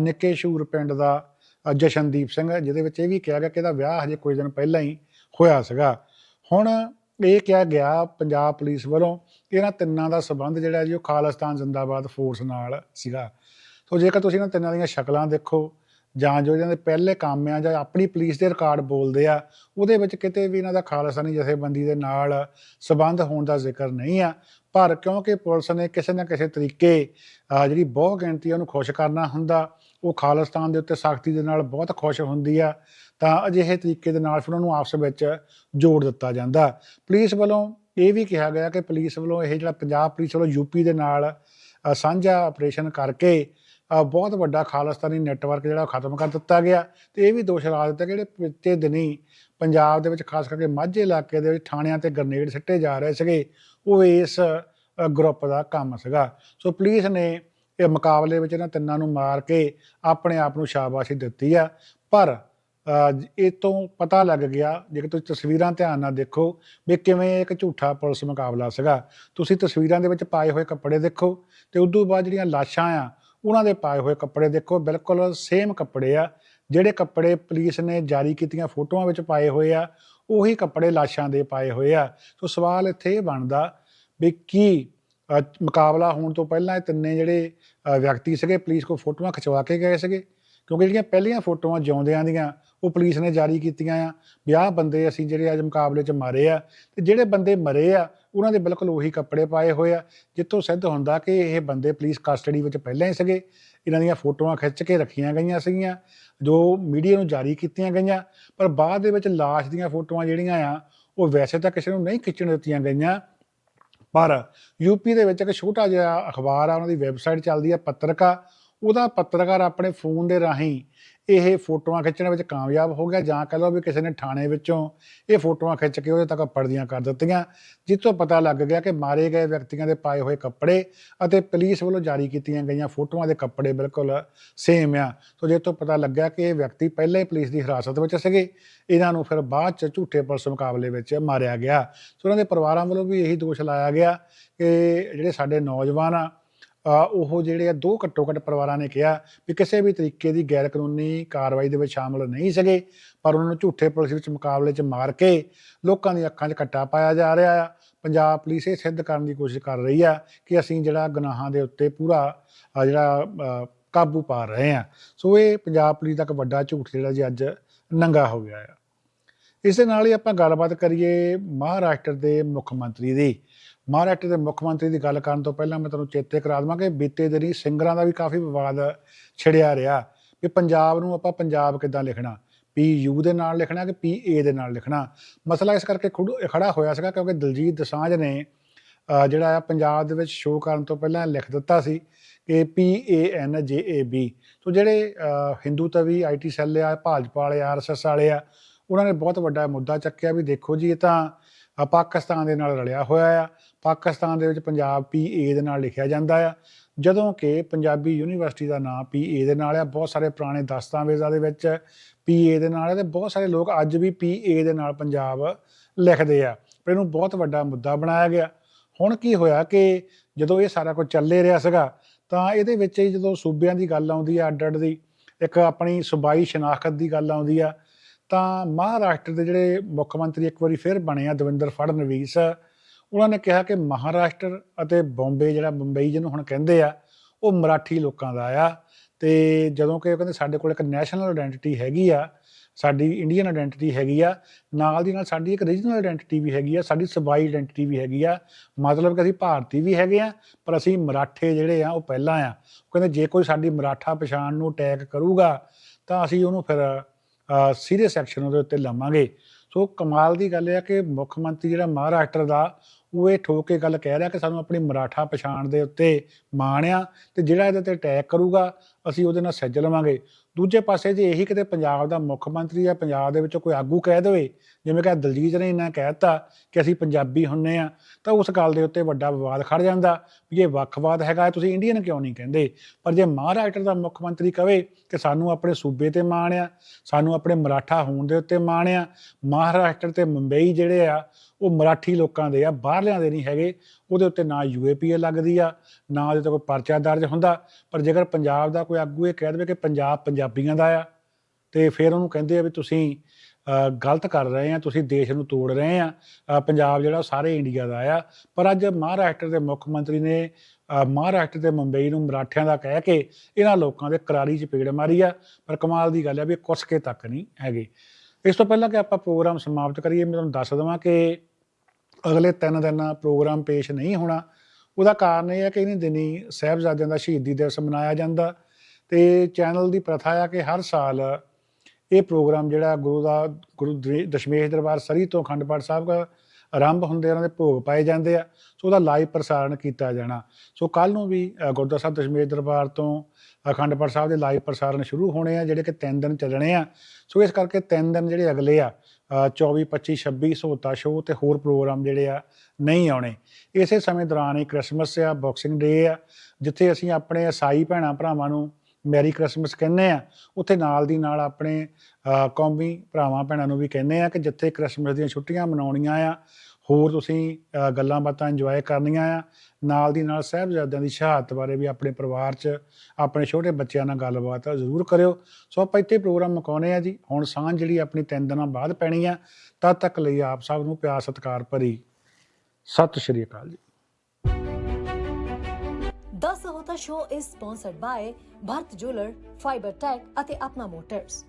ਨਿੱਕੇ ਸ਼ੂਰ ਪਿੰਡ ਦਾ ਜਸ਼ਨਦੀਪ ਸਿੰਘ, ਜਿਹਦੇ ਵਿੱਚ ਇਹ ਵੀ ਕਿਹਾ ਗਿਆ ਕਿ ਇਹਦਾ ਵਿਆਹ ਹਜੇ ਕੁਝ ਦਿਨ ਪਹਿਲਾਂ ਹੀ ਹੋਇਆ ਸੀਗਾ। ਹੁਣ ਇਹ ਕਿਹਾ ਗਿਆ ਪੰਜਾਬ ਪੁਲਿਸ ਵੱਲੋਂ ਕਿ ਇਹਨਾਂ ਤਿੰਨਾਂ ਦਾ ਸਬੰਧ ਜਿਹੜਾ ਜੀ ਉਹ ਖਾਲਿਸਤਾਨ ਜ਼ਿੰਦਾਬਾਦ ਫੋਰਸ ਨਾਲ ਸੀਗਾ। ਸੋ ਜੇਕਰ ਤੁਸੀਂ ਇਹਨਾਂ ਤਿੰਨਾਂ ਦੀਆਂ ਸ਼ਕਲਾਂ ਦੇਖੋ, ਜਾਂ ਜੋ ਇਹਨਾਂ ਦੇ ਪਹਿਲੇ ਕੰਮ ਆ, ਜਾਂ ਆਪਣੀ ਪੁਲਿਸ ਦੇ ਰਿਕਾਰਡ ਬੋਲਦੇ ਆ, ਉਹਦੇ ਵਿੱਚ ਕਿਤੇ ਵੀ ਇਹਨਾਂ ਦਾ ਖਾਲਿਸਤਾਨੀ ਜਥੇਬੰਦੀ ਦੇ ਨਾਲ ਸਬੰਧ ਹੋਣ ਦਾ ਜ਼ਿਕਰ ਨਹੀਂ ਆ। ਪਰ ਕਿਉਂਕਿ ਪੁਲਿਸ ਨੇ ਕਿਸੇ ਨਾ ਕਿਸੇ ਤਰੀਕੇ ਜਿਹੜੀ ਬਹੁ ਗਿਣਤੀ ਆ, ਉਹਨੂੰ ਖੁਸ਼ ਕਰਨਾ ਹੁੰਦਾ। ਉਹ ਖਾਲਿਸਤਾਨ ਦੇ ਉੱਤੇ ਸਖਤੀ ਦੇ ਨਾਲ ਬਹੁਤ ਖੁਸ਼ ਹੁੰਦੀ ਆ, ਤਾਂ ਅਜਿਹੇ ਤਰੀਕੇ ਦੇ ਨਾਲ ਫਿਰ ਨੂੰ ਆਪਸ ਵਿੱਚ ਜੋੜ ਦਿੱਤਾ ਜਾਂਦਾ। ਪੁਲਿਸ ਵੱਲੋਂ ਇਹ ਵੀ ਕਿਹਾ ਗਿਆ ਕਿ ਪੁਲਿਸ ਵੱਲੋਂ ਇਹ ਜਿਹੜਾ ਪੰਜਾਬ ਪੁਲਿਸ ਵੱਲੋਂ ਯੂਪੀ ਦੇ ਨਾਲ ਸਾਂਝਾ ਆਪਰੇਸ਼ਨ ਕਰਕੇ ਬਹੁਤ ਵੱਡਾ ਖਾਲਿਸਤਾਨੀ ਨੈਟਵਰਕ ਜਿਹੜਾ ਉਹ ਖਤਮ ਕਰ ਦਿੱਤਾ ਗਿਆ। ਤੇ ਇਹ ਵੀ ਦੋਸ਼ ਲਾ ਦਿੱਤਾ ਕਿ ਜਿਹੜੇ ਪਿਛਲੇ ਦਿਨੀ ਪੰਜਾਬ ਦੇ ਵਿੱਚ ਖਾਸ ਕਰਕੇ ਮਾਝੇ ਇਲਾਕੇ ਦੇ ਵਿੱਚ ਥਾਣਿਆਂ ਤੇ ਗ੍ਰਨੇਡ ਸਿੱਟੇ ਜਾ ਰਹੇ ਸੀਗੇ, ਉਹ ਇਸ ਗਰੁੱਪ ਦਾ ਕੰਮ ਸੀਗਾ। ਸੋ ਪੁਲਿਸ ਨੇ ਇਹ ਮੁਕਾਬਲੇ ਵਿੱਚ ਇਹਨਾਂ ਤਿੰਨਾਂ ਨੂੰ ਮਾਰ ਕੇ ਆਪਣੇ ਆਪ ਨੂੰ ਸ਼ਾਬਾਸ਼ੀ ਦਿੱਤੀ ਆ। ਪਰ ਇਹ ਤੋਂ ਪਤਾ ਲੱਗ ਗਿਆ, ਜੇਕਰ ਤੁਸੀਂ ਤਸਵੀਰਾਂ ਧਿਆਨ ਨਾਲ ਦੇਖੋ ਵੀ ਕਿਵੇਂ ਇੱਕ ਝੂਠਾ ਪੁਲਿਸ ਮੁਕਾਬਲਾ ਸੀਗਾ। ਤੁਸੀਂ ਤਸਵੀਰਾਂ ਦੇ ਵਿੱਚ ਪਾਏ ਹੋਏ ਕੱਪੜੇ ਦੇਖੋ ਤੇ ਤੋਂ ਬਾਅਦ ਜਿਹੜੀਆਂ ਲਾਸ਼ਾਂ ਆ, ਉਹਨਾਂ ਦੇ ਪਾਏ ਹੋਏ ਕੱਪੜੇ ਦੇਖੋ, ਬਿਲਕੁਲ ਸੇਮ ਕੱਪੜੇ ਆ, ਜਿਹੜੇ ਕੱਪੜੇ ਪੁਲਿਸ ਨੇ ਜਾਰੀ ਕੀਤੀਆਂ ਫੋਟੋਆਂ ਵਿੱਚ ਪਾਏ ਹੋਏ ਆ, ਉਹੀ ਕੱਪੜੇ ਲਾਸ਼ਾਂ ਦੇ ਪਾਏ ਹੋਏ ਆ। ਸੋ ਸਵਾਲ ਇੱਥੇ ਇਹ ਬਣਦਾ ਵੀ ਕੀ ਮੁਕਾਬਲਾ ਹੋਣ ਤੋਂ ਪਹਿਲਾਂ ਇਹ ਤਿੰਨੇ ਜਿਹੜੇ ਵਿਅਕਤੀ ਸੀਗੇ, ਪੁਲਿਸ ਕੋਲ ਫੋਟੋਆਂ ਖਿਚਵਾ ਕੇ ਗਏ ਸੀਗੇ। ਕਿਉਂਕਿ ਜਿਹੜੀਆਂ ਪਹਿਲੀਆਂ ਫੋਟੋਆਂ ਜਿਉਂਦਿਆਂ ਦੀਆਂ, ਉਹ ਪੁਲਿਸ ਨੇ ਜਾਰੀ ਕੀਤੀਆਂ ਆ। ਵੀ ਆਹ ਬੰਦੇ ਅਸੀਂ ਜਿਹੜੇ ਅੱਜ ਮੁਕਾਬਲੇ 'ਚ ਮਾਰੇ ਆ। ਤੇ ਜਿਹੜੇ ਬੰਦੇ ਮਰੇ ਆ, ਉਹਨਾਂ ਦੇ ਬਿਲਕੁਲ ਉਹੀ ਕੱਪੜੇ ਪਾਏ ਹੋਏ ਆ, ਜਿੱਥੋਂ ਸਿੱਧ ਹੁੰਦਾ ਕਿ ਇਹ ਬੰਦੇ ਪੁਲਿਸ ਕਸਟਡੀ ਵਿੱਚ ਪਹਿਲਾਂ ਹੀ ਸੀਗੇ। ਇਹਨਾਂ ਦੀਆਂ ਫੋਟੋਆਂ ਖਿੱਚ ਕੇ ਰੱਖੀਆਂ ਗਈਆਂ ਸੀਗੀਆਂ, ਜੋ ਮੀਡੀਆ ਨੂੰ ਜਾਰੀ ਕੀਤੀਆਂ ਗਈਆਂ। ਪਰ ਬਾਅਦ ਦੇ ਵਿੱਚ ਲਾਸ਼ ਦੀਆਂ ਫੋਟੋਆਂ ਜਿਹੜੀਆਂ ਆ, ਉਹ ਵੈਸੇ ਤਾਂ ਕਿਸੇ ਨੂੰ ਨਹੀਂ ਖਿੱਚਣ ਦਿੱਤੀਆਂ ਗਈਆਂ। ਪਰ ਯੂਪੀ ਦੇ ਵਿੱਚ ਇੱਕ ਛੋਟਾ ਜਿਹਾ ਅਖਬਾਰ ਆ ਉਹਨਾਂ ਦੀ ਵੈਬਸਾਈਟ ਚੱਲਦੀ ਆ ਪੱਤਰਕਾ। ਉਹਦਾ ਪੱਤਰਕਾਰ ਆਪਣੇ ਫੋਨ ਦੇ ਰਾਹੀਂ ਇਹ ਫੋਟੋਆਂ ਖਿੱਚਣ ਵਿੱਚ ਕਾਮਯਾਬ ਹੋ ਗਿਆ। ਜਾਂ ਕਹ ਲਓ ਵੀ ਕਿਸੇ ਨੇ ਥਾਣੇ ਵਿੱਚੋਂ ਇਹ ਫੋਟੋਆਂ ਖਿੱਚ ਕੇ ਉਹਦੇ ਤੱਕ ਪੜਦੀਆਂ ਕਰ ਦਿੱਤੀਆਂ। ਜਿਸ ਤੋਂ ਪਤਾ ਲੱਗ ਗਿਆ ਕਿ ਮਾਰੇ ਗਏ ਵਿਅਕਤੀਆਂ ਦੇ ਪਾਏ ਹੋਏ ਕੱਪੜੇ ਅਤੇ ਪੁਲਿਸ ਵੱਲੋਂ ਜਾਰੀ ਕੀਤੀਆਂ ਗਈਆਂ ਫੋਟੋਆਂ ਦੇ ਕੱਪੜੇ ਬਿਲਕੁਲ ਸੇਮ ਆ। ਸੋ ਜੇ ਤੋਂ ਪਤਾ ਲੱਗਾ ਕਿ ਇਹ ਵਿਅਕਤੀ ਪਹਿਲਾਂ ਹੀ ਪੁਲਿਸ ਦੀ ਹਿਰਾਸਤ ਵਿੱਚ ਸੀਗੇ, ਇਹਨਾਂ ਨੂੰ ਫਿਰ ਬਾਅਦ ਚ ਝੂਠੇ ਪੁਲਿਸ ਮੁਕਾਬਲੇ ਵਿੱਚ ਮਾਰਿਆ ਗਿਆ। ਸੋ ਉਹਨਾਂ ਦੇ ਪਰਿਵਾਰਾਂ ਵੱਲੋਂ ਵੀ ਇਹੀ ਦੋਸ਼ ਲਾਇਆ ਗਿਆ ਕਿ ਜਿਹੜੇ ਸਾਡੇ ਨੌਜਵਾਨ ਆ ਉਹ ਜਿਹੜੇ ਆ ਦੋ ਘੱਟੋ ਘੱਟ ਪਰਿਵਾਰਾਂ ਨੇ ਕਿਹਾ ਵੀ ਕਿਸੇ ਵੀ ਤਰੀਕੇ ਦੀ ਗੈਰ ਕਾਨੂੰਨੀ ਕਾਰਵਾਈ ਦੇ ਵਿੱਚ ਸ਼ਾਮਲ ਨਹੀਂ ਸੀਗੇ, ਪਰ ਉਹਨਾਂ ਨੂੰ ਝੂਠੇ ਪੁਲਿਸ ਵਿੱਚ ਮੁਕਾਬਲੇ 'ਚ ਮਾਰ ਕੇ ਲੋਕਾਂ ਦੀਆਂ ਅੱਖਾਂ 'ਚ ਕੱਟਾ ਪਾਇਆ ਜਾ ਰਿਹਾ ਆ। ਪੰਜਾਬ ਪੁਲਿਸ ਇਹ ਸਿੱਧ ਕਰਨ ਦੀ ਕੋਸ਼ਿਸ਼ ਕਰ ਰਹੀ ਆ ਕਿ ਅਸੀਂ ਜਿਹੜਾ ਗੁਨਾਹਾਂ ਦੇ ਉੱਤੇ ਪੂਰਾ ਜਿਹੜਾ ਕਾਬੂ ਪਾ ਰਹੇ ਆ। ਸੋ ਇਹ ਪੰਜਾਬ ਪੁਲਿਸ ਦਾ ਇੱਕ ਵੱਡਾ ਝੂਠ ਜਿਹੜਾ ਜੀ ਅੱਜ ਨੰਗਾ ਹੋ ਗਿਆ ਆ। ਇਸ ਦੇ ਨਾਲ ਹੀ ਆਪਾਂ ਗੱਲਬਾਤ ਕਰੀਏ ਮਹਾਰਾਸ਼ਟਰ ਦੇ ਮੁੱਖ ਮੰਤਰੀ ਦੀ। ਮਹਾਰਾਸ਼ਟਰ ਦੇ ਮੁੱਖ ਮੰਤਰੀ ਦੀ ਗੱਲ ਕਰਨ ਤੋਂ ਪਹਿਲਾਂ ਮੈਂ ਤੁਹਾਨੂੰ ਚੇਤੇ ਕਰਾ ਦਵਾਂ ਕਿ ਬੀਤੇ ਦਿਨੀ ਸਿੰਗਰਾਂ ਦਾ ਵੀ ਕਾਫੀ ਵਿਵਾਦ ਛਿੜਿਆ ਰਿਹਾ ਕਿ ਪੰਜਾਬ ਨੂੰ ਆਪਾਂ ਪੰਜਾਬ ਕਿੱਦਾਂ ਲਿਖਣਾ ਪੀ ਯੂ ਦੇ ਨਾਲ ਲਿਖਣਾ ਕਿ ਪੀ ਏ ਦੇ ਨਾਲ ਲਿਖਣਾ। ਮਸਲਾ ਇਸ ਕਰਕੇ ਖੁਦ- ਖੜਾ ਹੋਇਆ ਸੀਗਾ ਕਿਉਂਕਿ ਦਲਜੀਤ ਦਸਾਂਝ ਨੇ ਜਿਹੜਾ ਆ ਪੰਜਾਬ ਦੇ ਵਿੱਚ ਸ਼ੋਅ ਕਰਨ ਤੋਂ ਪਹਿਲਾਂ ਲਿਖ ਦਿੱਤਾ ਸੀ ਕਿ ਪੀ ਏ ਐਨ ਜੇ ਏ ਬੀ। ਸੋ ਜਿਹੜੇ ਅਹ, ਹਿੰਦੂ ਤਵੀ ਆਈਟੀ ਸੈੱਲ ਆ ਭਾਜਪਾ ਵਾਲੇ ਆਰਐਸਐਸ ਵਾਲੇ ਆ ਉਹਨਾਂ ਨੇ ਬਹੁਤ ਵੱਡਾ ਮੁੱਦਾ ਚੱਕਿਆ ਵੀ ਦੇਖੋ ਜੀ ਇਹ ਤਾਂ ਅ, ਪਾਕਿਸਤਾਨ ਦੇ ਨਾਲ ਰਲਿਆ ਹੋਇਆ ਆ। ਪਾਕਿਸਤਾਨ ਦੇ ਵਿੱਚ ਪੰਜਾਬ ਪੀ ਏ ਦੇ ਨਾਲ ਲਿਖਿਆ ਜਾਂਦਾ ਆ। ਜਦੋਂ ਕਿ ਪੰਜਾਬੀ ਯੂਨੀਵਰਸਿਟੀ ਦਾ ਨਾਮ ਪੀ ਏ ਦੇ ਨਾਲ ਆ ਬਹੁਤ ਸਾਰੇ ਪੁਰਾਣੇ ਦਸਤਾਵੇਜ਼ਾਂ ਦੇ ਵਿੱਚ ਪੀ ਏ ਦੇ ਨਾਲ ਹੈ ਤੇ ਬਹੁਤ ਸਾਰੇ ਲੋਕ ਅੱਜ ਵੀ ਪੀ ਏ ਦੇ ਨਾਲ ਪੰਜਾਬ ਲਿਖਦੇ ਆ। ਪਰ ਇਹਨੂੰ ਬਹੁਤ ਵੱਡਾ ਮੁੱਦਾ ਬਣਾਇਆ ਗਿਆ। ਹੁਣ ਕੀ ਹੋਇਆ ਕਿ ਜਦੋਂ ਇਹ ਸਾਰਾ ਕੁਝ ਚੱਲੇ ਰਿਹਾ ਸੀਗਾ ਤਾਂ ਇਹਦੇ ਵਿੱਚ ਹੀ ਜਦੋਂ ਸੂਬਿਆਂ ਦੀ ਗੱਲ ਆਉਂਦੀ ਆ ਅੱਡ ਅੱਡ ਦੀ ਇੱਕ ਆਪਣੀ ਸੂਬਾਈ ਸ਼ਨਾਖਤ ਦੀ ਗੱਲ ਆਉਂਦੀ ਆ ਤਾਂ ਮਹਾਰਾਸ਼ਟਰ ਦੇ ਜਿਹੜੇ ਮੁੱਖ ਮੰਤਰੀ ਇੱਕ ਵਾਰੀ ਫਿਰ ਬਣੇ ਆ ਦਵਿੰਦਰ ਫੜਨਵੀਸ, ਉਹਨਾਂ ਨੇ ਕਿਹਾ ਕਿ ਮਹਾਰਾਸ਼ਟਰ ਅਤੇ ਬੰਬੇ, ਜਿਹੜਾ ਬੰਬਈ ਜਿਹਨੂੰ ਹੁਣ ਕਹਿੰਦੇ ਆ, ਉਹ ਮਰਾਠੀ ਲੋਕਾਂ ਦਾ ਆ ਤੇ ਜਦੋਂ ਕਿ ਕਹਿੰਦੇ ਸਾਡੇ ਕੋਲ ਇੱਕ ਨੈਸ਼ਨਲ ਆਇਡੈਂਟੀਟੀ ਹੈਗੀ ਆ, ਸਾਡੀ ਇੰਡੀਅਨ ਆਇਡੈਂਟੀਟੀ ਹੈਗੀ ਆ, ਨਾਲ ਦੀ ਨਾਲ ਸਾਡੀ ਇੱਕ ਰੀਜਨਲ ਆਇਡੈਂਟੀਟੀ ਵੀ ਹੈਗੀ ਆ, ਸਾਡੀ ਸਬਾਈ ਆਇਡੈਂਟੀਟੀ ਵੀ ਹੈਗੀ ਆ, ਮਤਲਬ ਕਿ ਅਸੀਂ ਭਾਰਤੀ ਵੀ ਹੈਗੇ ਆ, ਪਰ ਅਸੀਂ ਮਰਾਠੇ ਜਿਹੜੇ ਆ ਉਹ ਪਹਿਲਾਂ ਆ। ਉਹ ਕਹਿੰਦੇ ਜੇ ਕੋਈ ਸਾਡੀ ਮਰਾਠਾ ਪਛਾਣ ਨੂੰ ਅਟੈਕ ਕਰੂਗਾ, ਤਾਂ ਅਸੀਂ ਉਹਨੂੰ ਫਿਰ ਸੀਰੀਅਸ ਐਕਸ਼ਨ ਉਹਦੇ ਉੱਤੇ ਲਵਾਂਗੇ ਸੋ ਕਮਾਲ ਦੀ ਗੱਲ ਇਹ ਆ ਕਿ ਮੁੱਖ ਮੰਤਰੀ ਜਿਹੜਾ ਮਹਾਰਾਸ਼ਟਰ ਦਾ, ਉਹ ਇਹ ਠੋਕ ਕੇ ਗੱਲ ਕਹਿ ਰਿਹਾ ਕਿ ਸਾਨੂੰ ਆਪਣੀ ਮਰਾਠਾ ਪਛਾਣ ਦੇ ਉੱਤੇ ਮਾਣ ਆ ਤੇ ਜਿਹੜਾ ਇਹਦੇ ਤੇ ਅਟੈਕ ਕਰੂਗਾ, ਅਸੀਂ ਉਹਦੇ ਨਾਲ ਸੱਜ ਲਵਾਂਗੇ। ਦੂਜੇ ਪਾਸੇ ਜੇ ਇਹੀ ਕਿਤੇ ਪੰਜਾਬ ਦਾ ਮੁੱਖ ਮੰਤਰੀ ਜਾਂ ਪੰਜਾਬ ਦੇ ਵਿੱਚੋਂ ਕੋਈ ਆਗੂ ਕਹਿ ਦੇਵੇ, ਜਿਵੇਂ ਕਿ ਦਲਜੀਤ ਨੇ ਇਹਨਾਂ ਕਹਿਤਾ ਕਿ ਅਸੀਂ ਪੰਜਾਬੀ ਹੁੰਨੇ ਆ, ਤਾਂ ਉਸ ਗੱਲ ਦੇ ਉੱਤੇ ਵੱਡਾ ਵਿਵਾਦ ਖੜ ਜਾਂਦਾ ਵੀ ਇਹ ਵੱਖਵਾਦ ਹੈਗਾ ਤੁਸੀਂ ਇੰਡੀਅਨ ਕਿਉਂ ਨਹੀਂ ਕਹਿੰਦੇ? ਪਰ ਜੇ ਮਹਾਰਾਸ਼ਟਰ ਦਾ ਮੁੱਖ ਮੰਤਰੀ ਕਵੇ ਕਿ ਸਾਨੂੰ ਆਪਣੇ ਸੂਬੇ ਤੇ ਮਾਣ ਆ, ਸਾਨੂੰ ਆਪਣੇ ਮਰਾਠਾ ਹੋਣ ਦੇ ਉੱਤੇ ਮਾਣ ਆ, ਮਹਾਰਾਸ਼ਟਰ ਤੇ ਮੁੰਬਈ ਜਿਹੜੇ ਆ ਉਹ ਮਰਾਠੀ ਲੋਕਾਂ ਦੇ ਆ, ਬਾਹਰਲਿਆਂ ਦੇ ਨਹੀਂ ਹੈਗੇ। ਉਹਦੇ ਉੱਤੇ ਨਾ ਯੂਏਪੀਏ ਲੱਗਦੀ ਆ, ਨਾ ਉਹਦੇ ਤੇ ਕੋਈ ਪਰਚਾ ਦਰਜ ਹੁੰਦਾ। ਪਰ ਜੇਕਰ ਪੰਜਾਬ ਦਾ ਕੋਈ ਆਗੂ ਇਹ ਕਹਿ ਦੇਵੇ ਕਿ ਪੰਜਾਬ ਪੰਜਾਬੀਆਂ ਦਾ ਆ, ਤੇ ਫਿਰ ਉਹਨੂੰ ਕਹਿੰਦੇ ਆ ਵੀ ਤੁਸੀਂ ਗਲਤ ਕਰ ਰਹੇ ਆ, ਤੁਸੀਂ ਦੇਸ਼ ਨੂੰ ਤੋੜ ਰਹੇ ਆ। ਪੰਜਾਬ ਜਿਹੜਾ ਉਹ ਸਾਰੇ ਇੰਡੀਆ ਦਾ ਆ। ਪਰ ਅੱਜ ਮਹਾਰਾਸ਼ਟਰ ਦੇ ਮੁੱਖ ਮੰਤਰੀ ਨੇ ਮਹਾਰਾਸ਼ਟਰ ਤੇ ਮੁੰਬਈ ਨੂੰ ਮਰਾਠਿਆਂ ਦਾ ਕਹਿ ਕੇ ਇਹਨਾਂ ਲੋਕਾਂ ਦੇ ਕਰਾਰੀ ਚ ਪੇੜ ਮਾਰੀ ਆ। ਪਰ ਕਮਾਲ ਦੀ ਗੱਲ ਆ ਵੀ ਕੁਸਕੇ ਤੱਕ ਨਹੀਂ ਹੈਗੇ। ਇਸ ਤੋਂ ਪਹਿਲਾਂ ਕਿ ਆਪਾਂ ਪ੍ਰੋਗਰਾਮ ਸਮਾਪਤ ਕਰੀਏ, ਮੈਂ ਤੁਹਾਨੂੰ ਦੱਸ ਦਵਾਂ ਕਿ ਅਗਲੇ 3 ਦਿਨ ਪ੍ਰੋਗਰਾਮ ਪੇਸ਼ ਨਹੀਂ ਹੋਣਾ। ਉਹਦਾ ਕਾਰਨ ਇਹ ਹੈ ਕਿ ਇਹਨਾਂ ਦਿਨੀ ਸਾਹਿਬਜ਼ਾਦਿਆਂ ਦਾ ਸ਼ਹੀਦੀ ਦਿਵਸ ਮਨਾਇਆ ਜਾਂਦਾ ਤੇ ਚੈਨਲ ਦੀ ਪ੍ਰਥਾ ਆ ਕਿ ਹਰ ਸਾਲ ਇਹ ਪ੍ਰੋਗਰਾਮ ਜਿਹੜਾ ਗੁਰੂ ਦਾ, ਗੁਰੂ ਦਸ਼ਮੇਸ਼ ਦਰਬਾਰ ਸਰੀ ਤੋਂ ਅਖੰਡ ਪਾਠ ਸਾਹਿਬ ਦਾ ਆਰੰਭ ਹੁੰਦੇ ਉਹਨਾਂ ਦੇ ਭੋਗ ਪਾਏ ਜਾਂਦੇ ਆ, ਸੋ ਉਹਦਾ ਲਾਈਵ ਪ੍ਰਸਾਰਣ ਕੀਤਾ ਜਾਣਾ। ਸੋ ਕੱਲ ਨੂੰ ਵੀ ਗੁਰਦੁਆਰਾ ਸਾਹਿਬ ਦਸ਼ਮੇਸ਼ ਦਰਬਾਰ ਤੋਂ ਅਖੰਡ ਪਾਠ ਸਾਹਿਬ ਦੇ ਲਾਈਵ ਪ੍ਰਸਾਰਣ ਸ਼ੁਰੂ ਹੋਣੇ ਆ, ਜਿਹੜੇ ਕਿ 3 ਦਿਨ ਚੱਲਣੇ ਆ। ਸੋ ਇਸ ਕਰਕੇ 3 ਦਿਨ ਜਿਹੜੇ ਅਗਲੇ ਆ 24 25 26 ਸੋਤਾ ਸ਼ੋਅ ਤੇ ਹੋਰ ਪ੍ਰੋਗਰਾਮ ਜਿਹੜੇ ਆ ਨਹੀਂ ਆਉਣੇ। ਇਸੇ ਸਮੇਂ ਦੌਰਾਨ ਹੀ ਕ੍ਰਿਸਮਸ ਆ ਬਾਕਸਿੰਗ ਡੇ ਆ, ਜਿੱਥੇ ਅਸੀਂ ਆਪਣੇ ਈਸਾਈ ਭੈਣਾਂ ਭਰਾਵਾਂ ਨੂੰ ਮੈਰੀ ਕ੍ਰਿਸਮਸ ਕਹਿੰਦੇ ਆ। ਉੱਥੇ ਨਾਲ ਦੀ ਨਾਲ ਆਪਣੇ ਕੌਮੀ ਭਰਾਵਾਂ, ਭੈਣਾਂ ਨੂੰ ਵੀ ਕਹਿੰਦੇ ਆ ਕਿ ਜਿੱਥੇ ਕ੍ਰਿਸਮਸ ਦੀਆਂ ਛੁੱਟੀਆਂ ਮਨਾਉਣੀਆਂ ਆ ਹੋਰ ਤੁਸੀਂ ਗੱਲਾਂ ਬਾਤਾਂ ਇੰਜੋਏ ਕਰਨੀਆਂ ਆ। ਨਾਲ ਦੀ ਨਾਲ ਸਾਹਿਬਜ਼ਾਦਿਆਂ ਦੀ ਸ਼ਹਾਦਤ ਬਾਰੇ ਵੀ ਆਪਣੇ ਪਰਿਵਾਰ 'ਚ ਆਪਣੇ ਛੋਟੇ ਬੱਚਿਆਂ ਨਾਲ ਗੱਲਬਾਤ ਜ਼ਰੂਰ ਕਰਿਓ। ਸੋ ਆਪਾਂ ਇੱਥੇ ਪ੍ਰੋਗਰਾਮ ਮੁਕਾਉਣੇ ਆ ਜੀ। ਹੁਣ ਸਾਂਝ ਜਿਹੜੀ ਆਪਣੀ ਤਿੰਨ ਦਿਨਾਂ ਬਾਅਦ ਪੈਣੀ ਆ ਤਦ ਤੱਕ ਲਈ ਆਪ ਸਭ ਨੂੰ ਪਿਆਰ ਸਤਿਕਾਰ ਭਰੀ। ਸਤਿ ਸ਼੍ਰੀ ਅਕਾਲ ਜੀ। The Sahota Show is sponsored by Bharat Jeweler, Fiber Tech ਅਤੇ ਆਪਣਾ ਮੋਟਰਸ